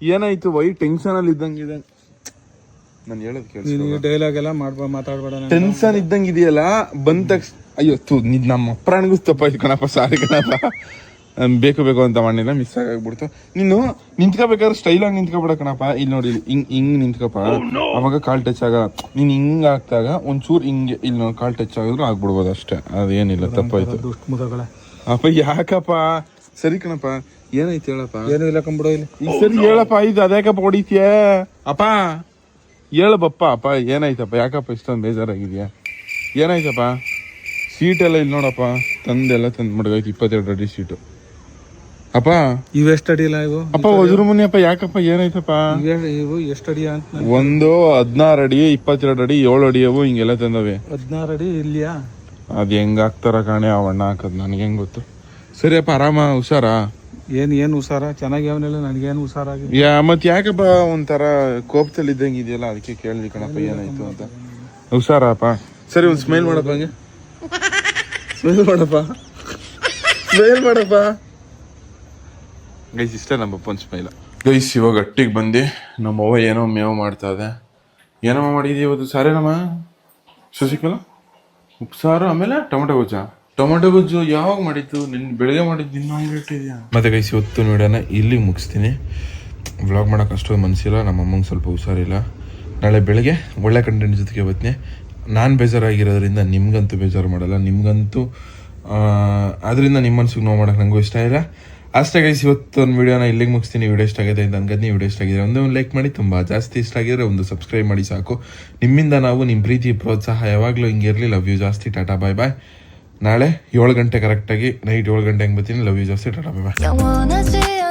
ಏನಾಯ್ತು? ವೈ ಟೆನ್ಷನ್ ಅಲ್ಲಿ ಇದ್ದಂಗಿದೆ ನಾನು ಹೇಳೋದು ಈ ಡೈಲಾಗ್ ಎಲ್ಲ ಮಾಡ್ಬಾ ಮಾತಾಡ್ಬೇಡ ಟೆನ್ಷನ್ ಇದ್ದಂಗೆ ಇದೆಯಲ್ಲ ಬಂದ ತಕ್ಷಣ ಅಯ್ಯೋ ತು ನಿದ್ ನಮ್ಮ ಪ್ರಾಣಿಗೂ ತಪ್ಪಾಯ್ತು ಕಣಪ್ಪ ಸಾರಿ ಕಣಪ್ಪ. ನಾನ್ ಬೇಕು ಬೇಕು ಅಂತ ಮಾಡಿಲ್ಲ ಮಿಸ್ ಆಗಿಬಿಡ್ತು. ನೀನು ನಿಂತ್ಕೋಬೇಕಾದ್ರೆ ಸ್ಟೈಲ್ ಆಗಿ ನಿಂತ್ಕೊಬಿಡ ಕಣಪ್ಪ. ಇಲ್ಲಿ ನೋಡಿ ಹಿಂಗ್ ಹಿಂಗ್ ನಿಂತ್ಕೊಪ್ಪ. ಅವಾಗ ಕಾಲ್ ಟಚ್ ಆಗ ನೀನು ಹಿಂಗ್ ಆಗ್ತಾಗ ಒಂಚೂರು ಹಿಂಗೆ ಇಲ್ಲಿ ನೋಡಿ ಕಾಲ್ ಟಚ್ ಆಗಿದ್ರು ಆಗ್ಬಿಡ್ಬೋದು ಅಷ್ಟೇ. ಅದೇನಿಲ್ಲ ತಪ್ಪಾಯ್ತು. ಅಪ್ಪ ಯಾಕಪ್ಪ? ಸರಿ ಕಣಪ್ಪ ಏನಾಯ್ತು ಹೇಳಪ್ಪ? ಏನೂ ಇಲ್ಲ ಕಂಬಿಡೋ ಇಲ್ಲಿ. ಸರಿ ಹೇಳಪ್ಪ ಇದು ಅದ್ಯಾಕಪ್ಪ ಹೊಡಿತೀಯ? ಅಪ್ಪ! ಹೇಳು ಬಪ್ಪ ಅಪ್ಪ ಏನಾಯ್ತಪ್ಪ? ಯಾಕಪ್ಪ ಇಷ್ಟೊಂದು ಬೇಜಾರಾಗಿದೆಯಾ? ಏನಾಯ್ತಪ್ಪ? ಸೀಟ್ ಎಲ್ಲ ಇಲ್ಲಿ ನೋಡಪ್ಪ. ತಂದೆಲ್ಲ ತಂದು ಮಡ್ಗಾಯ್ತು ಇಪ್ಪತ್ತೆರಡು ಅಡಿ ಸೀಟು ಅಪ್ಪ? ಇವು ಎಷ್ಟು ಅಡಿ ಇಲ್ಲ ಇವು? ಅಪ್ಪ ವಜ್ರ ಮುನಿ ಅಪ್ಪ ಯಾಕಪ್ಪ ಏನಾಯ್ತಪ್ಪ? ಇವು ಎಷ್ಟು ಅಡಿ ಅಂತ ಒಂದು ಹದಿನಾರು ಅಡಿ ಇಪ್ಪತ್ತೆರಡು ಅಡಿ ಏಳು ಅಡಿ ಅವು ಹಿಂಗೆಲ್ಲ ತಂದವೆ. ಹದಿನಾರು ಅಡಿ ಇಲ್ಲಿಯಾ ಅದು ಹೆಂಗ್ ಹಾಕ್ತಾರ ಕಾಣೆ ಆ ಅಣ್ಣ ಹಾಕೋದು ನನಗೆ ಹೆಂಗ್ ಗೊತ್ತು. ಸರಿ ಅಪ್ಪ ಆರಾಮ ಹುಷಾರಾ? ಏನು ಏನು ಹುಷಾರ? ಚೆನ್ನಾಗಿ ಅವನಿಲ್ಲ? ನನಗೇನು ಹುಷಾರಾಗಿ ಯಾ ಮತ್ ಯಾಕಪ್ಪ ಒಂಥರ ಕೋಪದಲ್ಲಿ ಇದ್ದಂಗೆ ಇದೆಯಲ್ಲ? ಅದಕ್ಕೆ ಕೇಳಿದ್ವಿ ಕಣಪ್ಪ ಏನಾಯ್ತು ಅಂತ. ಹುಷಾರಪ್ಪ. ಸರಿ ಒಂದು ಸ್ಮೈಲ್ ಮಾಡಪ್ಪ ಹಂಗೆ. ಸ್ಮೈಲ್ ಮಾಡಪ್ಪ. ಸ್ಮೈಲ್ ಮಾಡಪ್ಪ. ಗೈಸ್ ಇಷ್ಟ ನಮ್ಮಪ್ಪ ಒಂದು ಸ್ಮೈಲ್ ಗೈಸ್ ಇವಾಗ ಅಟ್ಟಿಗೆ ಬಂದು ನಮ್ಮವ್ವ ಏನೋ ಮೇವು ಮಾಡ್ತಾ ಇದೆ. ಏನಮ್ಮ ಮಾಡಿದ್ವಿ ಇವತ್ತು? ಸಾರೇನಮ್ಮ? ಶಶಿಕಲಾ ಉಪ್ಸಾರು ಆಮೇಲೆ ಟೊಮೆಟೊ ಗೊಜ್ಜ? ಟೊಮೆಟೊ ಗೊಜ್ಜು ಯಾವಾಗ ಮಾಡಿತ್ತು ನಿನ್ನ ಬೆಳಗ್ಗೆ ಮಾಡಿದ್ದು ಇನ್ನೂ ಇಟ್ಟಿದ್ಯಾ ಮತ್ತೆ ಗೈಸ್ ಇವತ್ತು ನೋಡೋಣ, ಇಲ್ಲಿ ಮುಗಿಸ್ತೀನಿ. ವ್ಲಾಗ್ ಮಾಡೋಕೆ ಅಷ್ಟೊಂದು ಮನಸ್ಸಿಲ್ಲ ನಮ್ಮ ಅಮ್ಮಂಗೆ ಸ್ವಲ್ಪ ಹುಷಾರಿಲ್ಲ. ನಾಳೆ ಬೆಳಗ್ಗೆ ಒಳ್ಳೆ ಕಂಟೆಂಟ್ ಜೊತೆಗೆ ಬರ್ತೀನಿ. ನಾನು ಬೇಜಾರಾಗಿರೋದ್ರಿಂದ ನಿಮ್ಗಂತೂ ಬೇಜಾರು ಮಾಡಲ್ಲ. ನಿಮ್ಗಂತೂ ಅದರಿಂದ ನಿಮ್ಮ ಮನ್ಸಿಗೆ ನೋವು ಮಾಡೋಕೆ ನನಗೂ ಇಷ್ಟ ಇಲ್ಲ. ಅಷ್ಟೇ ಗೈಸ್ ಇವತ್ತೊಂದು ವೀಡಿಯೋನ ಇಲ್ಲಿಗೆ ಮುಗಿಸ್ತೀನಿ. ವೀಡಿಯೋ ಇಷ್ಟ ಆಗಿದೆ ಅಂತ ಅನ್ಕದ್ ನೀವು ವೀಡಿಯೋ ಇಷ್ಟ ಆಗಿದೆ ಒಂದೇ ಒಂದು ಲೈಕ್ ಮಾಡಿ. ತುಂಬ ಜಾಸ್ತಿ ಇಷ್ಟ ಆಗಿದ್ರೆ ಒಂದು ಸಬ್ಸ್ಕ್ರೈಬ್ ಮಾಡಿ ಸಾಕು. ನಿಮ್ಮಿಂದ ನಾವು ನಿಮ್ಮ ಪ್ರೀತಿ ಪ್ರೋತ್ಸಾಹ ಯಾವಾಗಲೂ ಹಿಂಗೆ ಇರಲಿ. ಲವ್ ಯು ಜಾಸ್ತಿ, ಟಾಟಾ ಬಾಯ್ ಬಾಯ್ ನಾಳೆ ಏಳು ಗಂಟೆ ಕರೆಕ್ಟಾಗಿ ನೈಟ್ ಏಳು ಗಂಟೆ ಹಂಗೆ ಬರ್ತೀನಿ. ಲವ್ ಯು ಜಾಸ್ತಿ ಟಾಟಾ ಬಾಯ್